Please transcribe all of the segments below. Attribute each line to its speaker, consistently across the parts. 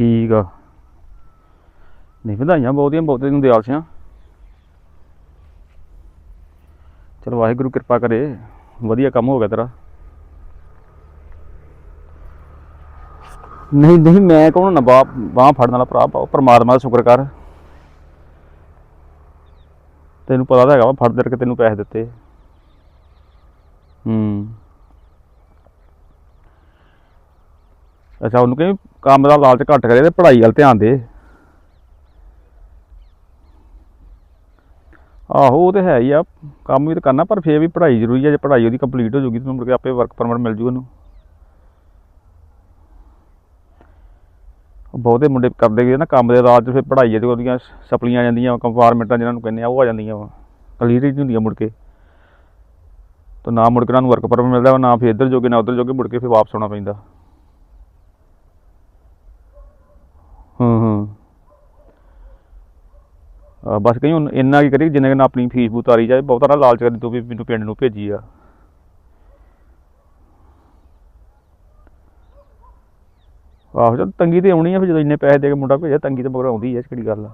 Speaker 1: ਠੀਕ ਆ। ਨਹੀਂ, ਵਧਾਈਆਂ ਬਹੁਤੀਆਂ ਬਹੁਤ ਤੈਨੂੰ ਦਿਆਲ ਸਿਆਂ। ਚਲ, ਵਾਹਿਗੁਰੂ ਕਿਰਪਾ ਕਰੇ। ਵਧੀਆ ਕੰਮ ਹੋ ਗਿਆ ਤੇਰਾ। ਨਹੀਂ ਨਹੀਂ, ਮੈਂ ਕੌਣ ਨਾ ਬਾਹ ਬਾਹ ਫੜਨ ਵਾਲਾ ਭਰਾ ਪਰਮਾਤਮਾ ਦਾ ਸ਼ੁਕਰ ਕਰ। ਤੈਨੂੰ ਪਤਾ ਤਾਂ ਹੈਗਾ ਵਾ ਫੜ ਦੇ ਕੇ ਤੈਨੂੰ ਪੈਸੇ ਦਿੱਤੇ। ਹੂੰ। ਅੱਛਾ, ਉਹਨੂੰ ਕਹੀਂ ਕੰਮ ਦਾ ਲਾਲਚ ਘੱਟ ਕਰੇ ਤੇ ਪੜ੍ਹਾਈ ਵੱਲ ਧਿਆਨ ਦੇ। ਆਹੋ, ਉਹ ਤੇ ਹੈ ਹੀ ਆ। ਕੰਮ ਵੀ ਤਾਂ ਕਰਨਾ, ਪਰ ਫੇਰ ਵੀ ਪੜ੍ਹਾਈ ਜ਼ਰੂਰੀ ਹੈ ਜੇ ਪੜ੍ਹਾਈ ਉਹਦੀ ਕੰਪਲੀਟ ਹੋ ਜੂਗੀ ਤਾਂ ਮੁੜ ਕੇ ਆਪੇ ਵਰਕ ਪਰਮਿਟ ਮਿਲ ਜੂ ਉਹਨੂੰ। ਬਹੁਤੇ ਮੁੰਡੇ ਕਰਦੇ ਗਏ ਨਾ, ਕੰਮ ਦੇ ਰਾਜ 'ਚ ਫਿਰ ਪੜ੍ਹਾਈ ਤੇ ਉਹਦੀਆਂ ਸਪਲੀਆਂ ਆ ਜਾਂਦੀਆਂ ਕੰਪਾਰਟਮੈਂਟਾਂ ਜਿਹਨਾਂ ਨੂੰ ਕਹਿੰਦੇ ਆ, ਉਹ ਆ ਜਾਂਦੀਆਂ ਵਾ। ਕਲੀਅਰ ਹੀ ਨਹੀਂ ਹੁੰਦੀਆਂ ਮੁੜ ਕੇ। ਤਾਂ ਨਾ ਮੁੜ ਕੇ ਉਹਨਾਂ ਨੂੰ ਵਰਕ ਪਰਮਿਟ ਮਿਲਦਾ ਵਾ, ਨਾ ਫਿਰ ਇੱਧਰ ਜੋਗੇ, ਨਾ ਉੱਧਰ ਜੋਗੇ, ਮੁੜ ਕੇ ਫਿਰ ਵਾਪਸ ਆਉਣਾ ਪੈਂਦਾ। ਹੂੰ ਹੂੰ। ਆ ਬਸ ਕਹੀਂ ਹੁਣ ਇੰਨਾ ਕੀ ਕਰੀ ਜਿੰਨਾ ਕਿ ਨਾ ਆਪਣੀ ਫੀਸ ਉਤਾਰੀ ਜਾਏ, ਬਹੁਤਾ ਨਾ ਲਾਲਚ ਕਰੀ ਤੂੰ ਵੀ ਮੈਨੂੰ ਪਿੰਡ ਨੂੰ ਭੇਜੀ ਆ। ਆਹੋ ਜਦ ਤੰਗੀ ਤੇ ਆਉਣੀ ਆ ਫਿਰ ਜਦੋਂ ਇੰਨੇ ਪੈਸੇ ਦੇ ਕੇ ਮੁੰਡਾ ਭੇਜਿਆ, ਤੰਗੀ ਤੇ ਮਗਰ ਆਉਂਦੀ ਐ ਕਿਹੜੀ ਗੱਲ ਆ।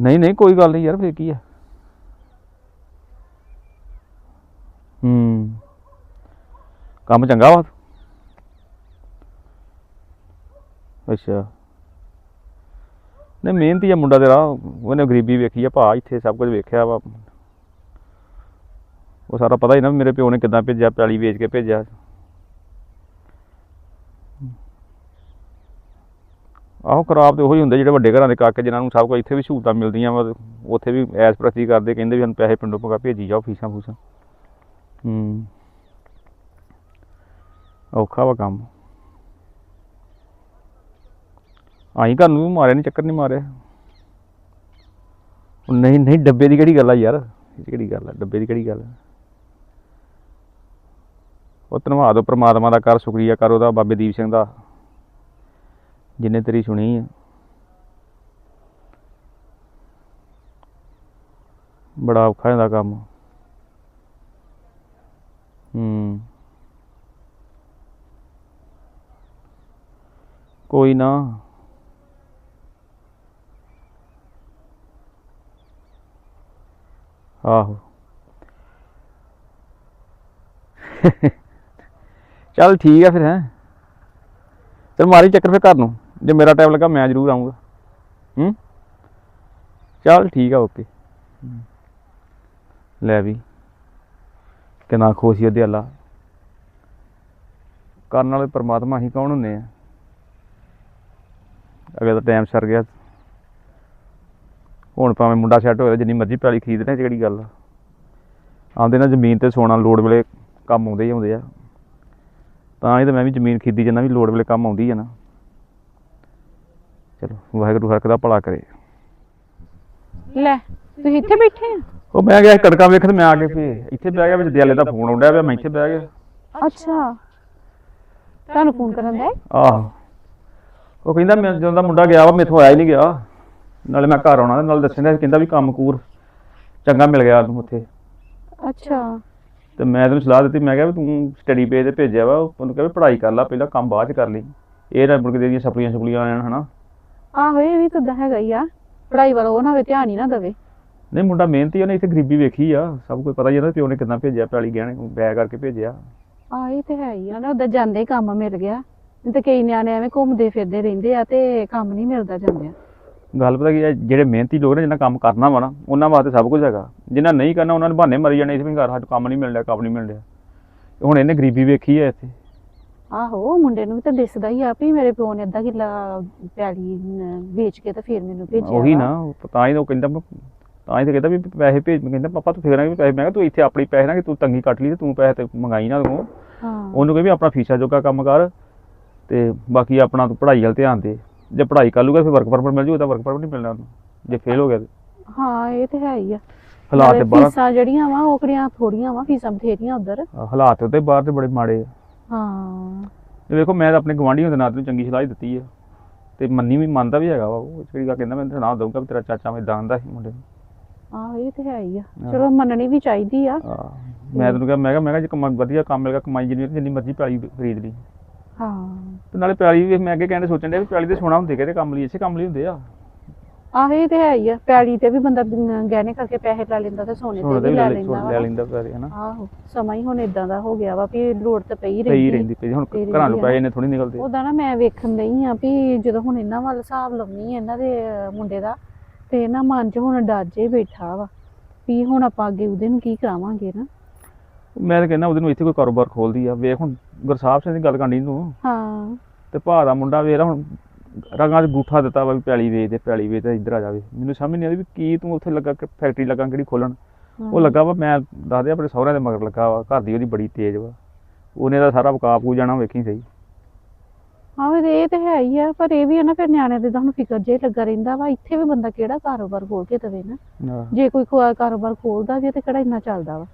Speaker 1: ਨਹੀਂ ਨਹੀਂ, ਕੋਈ ਗੱਲ ਨਹੀਂ ਯਾਰ, ਫੇਰ ਕੀ ਆ। ਹੂੰ। ਕੰਮ ਚੰਗਾ ਵਾ? ਅੱਛਾ। ਨਹੀਂ, ਮਿਹਨਤੀ ਆ ਮੁੰਡਾ ਤੇਰਾ, ਉਹਨੇ ਗਰੀਬੀ ਵੇਖੀ ਆ, ਭਾ ਇੱਥੇ ਸਭ ਕੁਝ ਵੇਖਿਆ ਵਾ। ਉਹ ਸਾਰਾ ਪਤਾ ਹੀ ਨਾ ਵੀ ਮੇਰੇ ਪਿਓ ਨੇ ਕਿੱਦਾਂ ਭੇਜਿਆ, ਪਿਆਲੀ ਵੇਚ ਕੇ ਭੇਜਿਆ। ਆਹੋ, ਖਰਾਬ ਤੇ ਉਹੀ ਹੁੰਦੇ ਜਿਹੜੇ ਵੱਡੇ ਘਰਾਂ ਦੇ ਕਾਕੇ ਜਿਨ੍ਹਾਂ ਨੂੰ ਸਭ ਕੁਝ ਇੱਥੇ ਵੀ ਸਹੂਲਤਾਂ ਮਿਲਦੀਆਂ ਵਾ, ਉੱਥੇ ਵੀ ਐਸ ਪ੍ਰਤੀ ਕਰਦੇ, ਕਹਿੰਦੇ ਵੀ ਸਾਨੂੰ ਪੈਸੇ ਪਿੰਡੋਂ ਪਕਾ ਭੇਜੀ ਜਾਓ ਫੀਸਾਂ ਫੂਸਾਂ। ਹੂੰ। ਔਖਾ ਵਾ ਕੰਮ। ਆਈ ਘਰ ਨੂੰ ਵੀ ਮਾਰਿਆ ਨਹੀਂ ਚੱਕਰ ਨਹੀਂ ਮਾਰਿਆ। ਨਹੀਂ ਨਹੀਂ, ਡੱਬੇ ਦੀ ਕਿਹੜੀ ਗੱਲ ਆ ਯਾਰ? ਇਹ ਕਿਹੜੀ ਗੱਲ ਆ? ਡੱਬੇ ਦੀ ਕਿਹੜੀ ਗੱਲ ਆ? ਉਹ ਧੰਨਵਾਦ, ਉਹ ਪ੍ਰਮਾਤਮਾ ਦਾ ਕਰ, ਸ਼ੁਕਰੀਆ ਕਰ ਉਹਦਾ, ਬਾਬੇ ਦੀਪ ਸਿੰਘ ਦਾ, ਜਿੰਨੇ ਤੇਰੀ ਸੁਣੀ ਆ। ਬੜਾ ਔਖਾ ਹੁੰਦਾ ਕੰਮ। ਹੂੰ। ਕੋਈ ਨਾ। ਆਹੋ। ਚੱਲ ਠੀਕ ਆ ਫਿਰ ਹੈ। ਚਲ ਮਾਰੀ ਚੱਕਰ ਫਿਰ ਘਰ ਨੂੰ। ਜੇ ਮੇਰਾ ਟਾਈਮ ਲੱਗਾ ਮੈਂ ਜ਼ਰੂਰ ਆਉਂਗਾ ਹੂੰ? ਚੱਲ ਠੀਕ ਆ ਓਕੇ ਲੈ ਵੀ। ਕਿੰਨਾ ਖੁਸ਼ੀ ਉਹਦੇ ਅੱਲਾ। ਕਰਨ ਵਾਲੇ ਪਰਮਾਤਮਾ ਹੀ ਕੌਣ ਹੁੰਦੇ ਆ? ਅਗਰ ਤਾਂ ਟਾਈਮ ਸਰ ਗਿਆ। ਹੁਣ ਭਾਵੇਂ ਮੁੰਡਾ ਸੈੱਟ ਹੋਇਆ ਜਿੰਨੀ ਮਰਜ਼ੀ ਪੈਲੀ ਖਰੀਦ ਲੈ ਜਿਹੜੀ ਗੱਲ ਆ। ਆਉਂਦੇ ਨਾ ਜ਼ਮੀਨ ਤੇ ਸੋਨਾ ਲੋੜ ਵੇਲੇ ਕੰਮ ਆਉਂਦੇ ਹੀ ਆਉਂਦੇ ਆ। ਤਾਂ ਹੀ ਤਾਂ ਮੈਂ ਵੀ ਜ਼ਮੀਨ ਖਰੀਦੀ ਜਾਂਦਾ ਵੀ ਲੋੜ ਵੇਲੇ ਕੰਮ ਆਉਂਦੀ ਆ ਨਾ। ਚਲੋ ਵਾਹਿਗੁਰੂ ਹਰਕ ਦਾ ਭਲਾ ਕਰੇ।
Speaker 2: ਲੈ ਤੁਸੀਂ ਇੱਥੇ ਬੈਠੇ ਆ?
Speaker 1: ਉਹ ਮੈਂ ਗਿਆ ਸੀ ਤੜਕਾ ਵੇਖਣ ਮੈਂ ਆ ਕੇ ਫੇ ਇੱਥੇ ਬਹਿ ਗਿਆ ਵਿੱਚ ਦਿਆਲੇ ਦਾ ਫੋਨ ਆਉਂਦਾ ਪਿਆ ਮੈਂ ਇੱਥੇ ਬਹਿ ਗਿਆ।
Speaker 2: ਅੱਛਾ। ਤੁਹਾਨੂੰ ਫੋਨ ਕਰਨ ਦਾ
Speaker 1: ਆਹੋ। ਉਹ ਕਹਿੰਦਾ ਮੈਂ ਜਦੋਂ ਦਾ ਮੁੰਡਾ ਗਿਆ ਵਾ ਮੇਥੋਂ ਆਇਆ ਹੀ ਨਹੀਂ ਗਿਆ। ਨਾਲੇ ਮੈਂ ਘਰ ਆਉਣਾ ਨਾਲ ਦੱਸਣ ਦਾ ਕਹਿੰਦਾ ਵੀ ਕੰਮ ਕੂਰ ਚੰਗਾ ਮਿਲ ਗਿਆ ਉਹਨੂੰ ਉੱਥੇ।
Speaker 2: ਅੱਛਾ।
Speaker 1: ਤੇ ਮੈਂ ਤੈਨੂੰ ਸਲਾਹ ਦਿੱਤੀ ਮੈਂ ਕਿਹਾ ਵੀ ਤੂੰ ਸਟੱਡੀ ਪੇਜ ਤੇ ਭੇਜਿਆ ਵਾ ਉਹਨੂੰ ਕਿਹਾ ਵੀ ਪੜ੍ਹਾਈ ਕਰ ਲੈ ਪਹਿਲਾਂ ਕੰਮ ਬਾਅਦ ਚ ਕਰ ਲਈ। ਇਹ ਨਾ ਮੁੜ ਕੇ ਤੇਰੀਆਂ ਸਪਲੀਆਂ ਸਪਲੀਆਂ ਆ ਜਾਣ ਹਨਾ।
Speaker 2: ਆਹੋ ਇਹ ਵੀ ਤਾਂ ਹੈਗਾ ਹੀ ਆ। ਪੜਾਈ ਵੱਲ ਉਹ ਨਾ ਹੋਵੇ ਧਿਆਨ ਹੀ ਨਾ ਦੇਵੇ।
Speaker 1: ਨਹੀਂ ਮੁੰਡਾ ਮਿਹਨਤੀ ਉਹਨੇ ਇੱਥੇ ਗਰੀਬੀ ਵੇਖੀ ਆ। ਸਭ ਕੁਝ ਪਤਾ ਹੀ ਆ ਪਿਓ ਨੇ ਕਿੱਦਾਂ ਭੇਜਿਆ ਪੈਲੀ ਗਹਿਣੇ ਬੈ ਕਰਕੇ ਭੇਜਿਆ।
Speaker 2: ਆ ਇਹ ਤੇ ਹੈ ਹੀ ਆ ਨਾ ਉਹਦਾ ਜਾਂਦੇ ਹੀ ਕੰਮ ਮਿਲ ਗਿਆ। ਨਹੀਂ ਤੇ ਕਈ ਨਿਆਣੇ ਐਵੇਂ ਘੁੰਮਦੇ ਫਿਰਦੇ ਰਹਿੰਦੇ ਆ ਤੇ ਕੰਮ ਨਹੀਂ ਮਿਲਦਾ ਜਾਂਦੇ
Speaker 1: ਗੱਲ ਪਤਾ ਕੀ ਆ ਜਿਹੜੇ ਮਿਹਨਤੀ ਲੋਕ ਨੇ ਜਿਹਨਾਂ ਕੰਮ ਕਰਨਾ ਵਾ ਨਾ ਉਹਨਾਂ ਵਾਸਤੇ ਸਭ ਕੁਝ ਹੈਗਾ। ਜਿਨ੍ਹਾਂ ਨਹੀਂ ਕਰਨਾ ਉਹਨਾਂ ਨੂੰ ਬਹਾਨੇ ਮਰੀ ਜਾਣੇ ਇਸ ਵੀ ਘਰ ਸਾਡਾ ਕੰਮ ਨਹੀਂ ਮਿਲ ਰਿਹਾ ਕੰਮ ਨਹੀਂ ਮਿਲ ਰਿਹਾ ਹੁਣ ਇਹਨੇ ਗਰੀਬੀ ਵੇਖੀ ਆ ਇੱਥੇ।
Speaker 2: ਆਹੋ ਮੁੰਡੇ ਨੂੰ ਵੀ ਤਾਂ ਦਿਸਦਾ ਹੀ ਆ ਵੀ ਮੇਰੇ ਪਿਓ ਨੇ ਅੱਧਾ ਕਿੱਲਾ ਪੈਲੀ ਨ- ਵੇਚ ਕੇ ਤੇ ਫਿਰ ਮੈਨੂੰ ਭੇਜਿਆ
Speaker 1: ਉਹੀ
Speaker 2: ਵਾ।
Speaker 1: ਨਾ ਉਹ ਤਾਂ ਹੀ ਉਹ ਕਹਿੰਦਾ ਤਾਂ ਹੀ ਤਾਂ ਕਹਿੰਦਾ ਵੀ ਪੈਸੇ ਭੇਜ ਮੈਂ ਕਹਿੰਦਾ ਪਾਪਾ ਤੂੰ ਫਿਕਰਾਂ ਵੀ ਪੈਸੇ ਮੈਂ ਕਿਹਾ ਤੂੰ ਇੱਥੇ ਆਪਣੀ ਪੈਸੇ ਨਾ ਕਿ ਤੂੰ ਤੰਗੀ ਕੱਟ ਲਈ ਤੇ ਤੂੰ ਪੈਸੇ ਤੇ ਮੰਗਾਈ ਨਾ ਤੂੰ।
Speaker 2: ਹਾਂ।
Speaker 1: ਉਹਨੂੰ ਕਹੇ ਵੀ ਆਪਣਾ ਫੀਸਾਂ ਜੋਗਾ ਕੰਮ ਕਰ ਤੇ ਬਾਕੀ ਆਪਣਾ ਤੂੰ ਪੜ੍ਹਾਈ ਵੱਲ ਧਿਆਨ ਦੇ। ਜੇ ਪੜ੍ਹਾਈ ਕਰ ਲੂਗਾ ਫਿਰ ਵਰਕ ਪਰਮਿਟ ਮਿਲ ਜੂਗਾ ਤਾਂ ਵਰਕ ਪਰਮਿਟ ਨਹੀਂ ਮਿਲਣਾ ਉਹਨੂੰ ਜੇ ਫੇਲ ਹੋ ਗਿਆ ਤੇ।
Speaker 2: ਹਾਂ ਇਹ ਤੇ ਹੈ ਹੀ ਆ।
Speaker 1: ਹਾਲਾਤ ਤੇ ਬਾਹਰ
Speaker 2: ਫੀਸਾਂ ਜਿਹੜੀਆਂ ਵਾ ਉਹ ਕਿਹੜੀਆਂ ਥੋੜੀਆਂ ਵਾ ਫੀਸਾਂ ਬਥੇਰੀਆਂ ਉਧਰ।
Speaker 1: ਹਾਲਾਤ ਉਹਦੇ ਬਾਹਰ ਤੇ ਬੜੇ ਮਾੜੇ ਆ।
Speaker 2: ਹਾਂ।
Speaker 1: ਇਹ ਵੇਖੋ ਮੈਂ ਤਾਂ ਆਪਣੇ ਗਵਾਂਢੀਆਂ ਦੇ ਨਾਲ ਤੈਨੂੰ ਚੰਗੀ ਸਲਾਹ ਹੀ ਦਿੱਤੀ ਆ। ਤੇ ਮੰਨੀ ਵੀ ਮੰਨਦਾ ਵੀ ਹੈਗਾ ਵਾ ਉਹ ਜਿਹੜੀ ਗੱਲ ਕਹਿੰਦਾ ਮੈਂ ਤੈਨੂੰ ਸੁਣਾ ਦਊਂਗਾ ਵੀ ਤੇਰਾ ਚਾਚਾ ਮੈਂ ਇਦਾਂ ਦਾ ਸੀ ਮੁੰਡੇ ਨੂੰ।
Speaker 2: ਆਹੋ ਇਹ ਤੇ ਹੈ ਹੀ ਆ। ਚਲੋ ਮੰਨਣੀ ਵੀ ਚਾਹੀਦੀ ਆ।
Speaker 1: ਮੈਂ ਤੈਨੂੰ ਕਿਹਾ ਮੈਂ ਕਿਹਾ ਮੈਂ ਕਿਹਾ ਜੇ ਕਮਾ ਵਧੀਆ ਕੰਮ ਮਿਲਗਾ ਕਮਾਈ ਜਿੰਨੀ ਜਿੰਨੀ ਮਰਜ਼ੀ ਪੈਲੀ ਖਰੀਦ ਲਈ।
Speaker 2: ਹਾਂ।
Speaker 1: ਤੇ ਨਾਲੇ ਪੈਲੀ ਵੀ ਮੈਂ ਅੱਗੇ ਕਹਿੰਦੇ ਸੋਚਣ ਡਿਆ ਵੀ ਤੇ ਸੋਨਾ ਹੁੰਦੇ ਕਿਹੜੇ ਕੰਮ ਲਈ ਇਸੇ ਕੰਮ ਲਈ ਹੁੰਦੇ ਆ।
Speaker 2: ਆਹ ਤੇ ਹੈ ਹੀ ਆ। ਪੈਲੀ ਤੇ ਵੀ ਬੰਦਾ ਬਿਨ- ਗਹਿਣੇ ਕਰਕੇ ਪੈਸੇ ਲੈ ਲੈਂਦਾ ਤੇ ਸੋਨੇ ਤੇ ਵੀ ਲੈ ਲੈਂਦਾ
Speaker 1: ਲੈ
Speaker 2: ਵਾ।
Speaker 1: ਲੈਂਦਾ ਪੈਸੇ ਹਨਾ।
Speaker 2: ਆਹੋ ਸਮਾਂ ਹੀ ਹੁਣ ਇਦਾਂ ਦਾ ਹੋ ਗਿਆ ਵਾ ਵੀ ਲੋੜ ਤਾਂ ਪਈ
Speaker 1: ਪਈ
Speaker 2: ਰਹਿੰਦੀ।
Speaker 1: ਰਹਿੰਦੀ ਪਈ ਹੁਣ
Speaker 2: ਪਈ
Speaker 1: ਘਰਾਂ ਨੂੰ
Speaker 2: ਰਹਿੰਦੀ ਆ।
Speaker 1: ਪੈਸੇ ਨੇ ਥੋੜੀ ਨਿਕਲਦੇ।
Speaker 2: ਉਹਦਾ ਨਾ ਮੈਂ ਵੇਖਣ ਦਈ ਆ ਵੀ ਜਦੋਂ ਹੁਣ ਇਹਨਾਂ ਵੱਲ ਹਿਸਾਬ ਲਾਉਣੀ ਆ ਇਹਨਾਂ ਦੇ ਅਹ, ਮੁੰਡੇ ਦਾ ਤੇ ਨਾ ਮਨ 'ਚ ਹੁਣ ਡਰ ਜੇ ਬੈਠਾ ਵਾ ਵੀ ਹੁਣ ਆਪਾਂ ਅੱਗੇ ਉਹਦੇ ਨੂੰ ਕੀ ਕਰਾਵਾਂਗੇ ਨਾ।
Speaker 1: ਮੈਂ ਤਾਂ ਕਹਿੰਦਾ ਉਹਦੇ ਨੂੰ ਇੱਥੇ ਕੋਈ ਕਾਰੋਬਾਰ ਖੋਲਦੀ ਆ। ਵੇਖ ਹੁਣ ਗੁਰਸਾਹਿਬ ਸਿੰਘ ਦੀ ਗੱਲ ਕਰਨੀ ਤੂੰ
Speaker 2: ਹਾਂ।
Speaker 1: ਤੇ ਭਾ ਦਾ ਮੁੰਡਾ ਲਾ ਹੁਣ ਰੰਗਾਂ 'ਚ ਗੂਠਾ ਦਿੱਤਾ ਵਾ ਵੀ ਪੈਲੀ ਵੇਚ ਦੇ ਪੈਲੀ ਵੇਚ ਤੇ ਇੱਧਰ ਆ ਜਾਵੇ ਮੈਨੂੰ ਸਮਝ ਨਹੀਂ ਆਉਂਦੀ ਵੀ ਕੀ ਤੂੰ ਉੱਥੇ ਲੱਗਾ ਕਿ ਫੈਕਟਰੀ ਲੱਗਾ ਕਿਹੜੀ ਖੋਲਣ? ਉਹ ਲੱਗਾ ਵਾ ਮੈਂ ਦੱਸਦੇ ਆਪਣੇ ਸਹੁਰਿਆਂ ਦੇ ਮਗਰ ਲੱਗਾ ਵਾ ਘਰ ਦੀ ਉਹਦੀ ਬੜੀ ਤੇਜ਼ ਵਾ। ਉਹਨੇ ਦਾ ਸਾਰਾ ਵਕਾਪ ਕੂ ਜਾਣਾ ਵੇਖੀ ਸਹੀ।
Speaker 2: ਹਾਂ ਇਹ ਇਹ ਤੇ ਹੈ ਹੀ ਆ ਪਰ ਇਹ ਵੀ ਆ ਨਾ ਫਿਰ ਨਿਆਣਿਆਂ ਦੇ ਤਾਂ ਹੁਣ ਫਿਕਰ ਜੇ ਲੱਗਾ ਰਹਿੰਦਾ ਵਾ। ਇੱਥੇ ਵੀ ਬੰਦਾ ਕਿਹੜਾ ਕਾਰੋਬਾਰ ਖੋਲ ਕੇ ਦਵੇ ਨਾ। ਜੇ ਕੋਈ ਕਾਰੋਬਾਰ ਖੋਲਦਾ ਵੀ ਤੇ ਕਿਹੜਾ ਇੰਨਾ ਚੱਲਦਾ ਵਾ।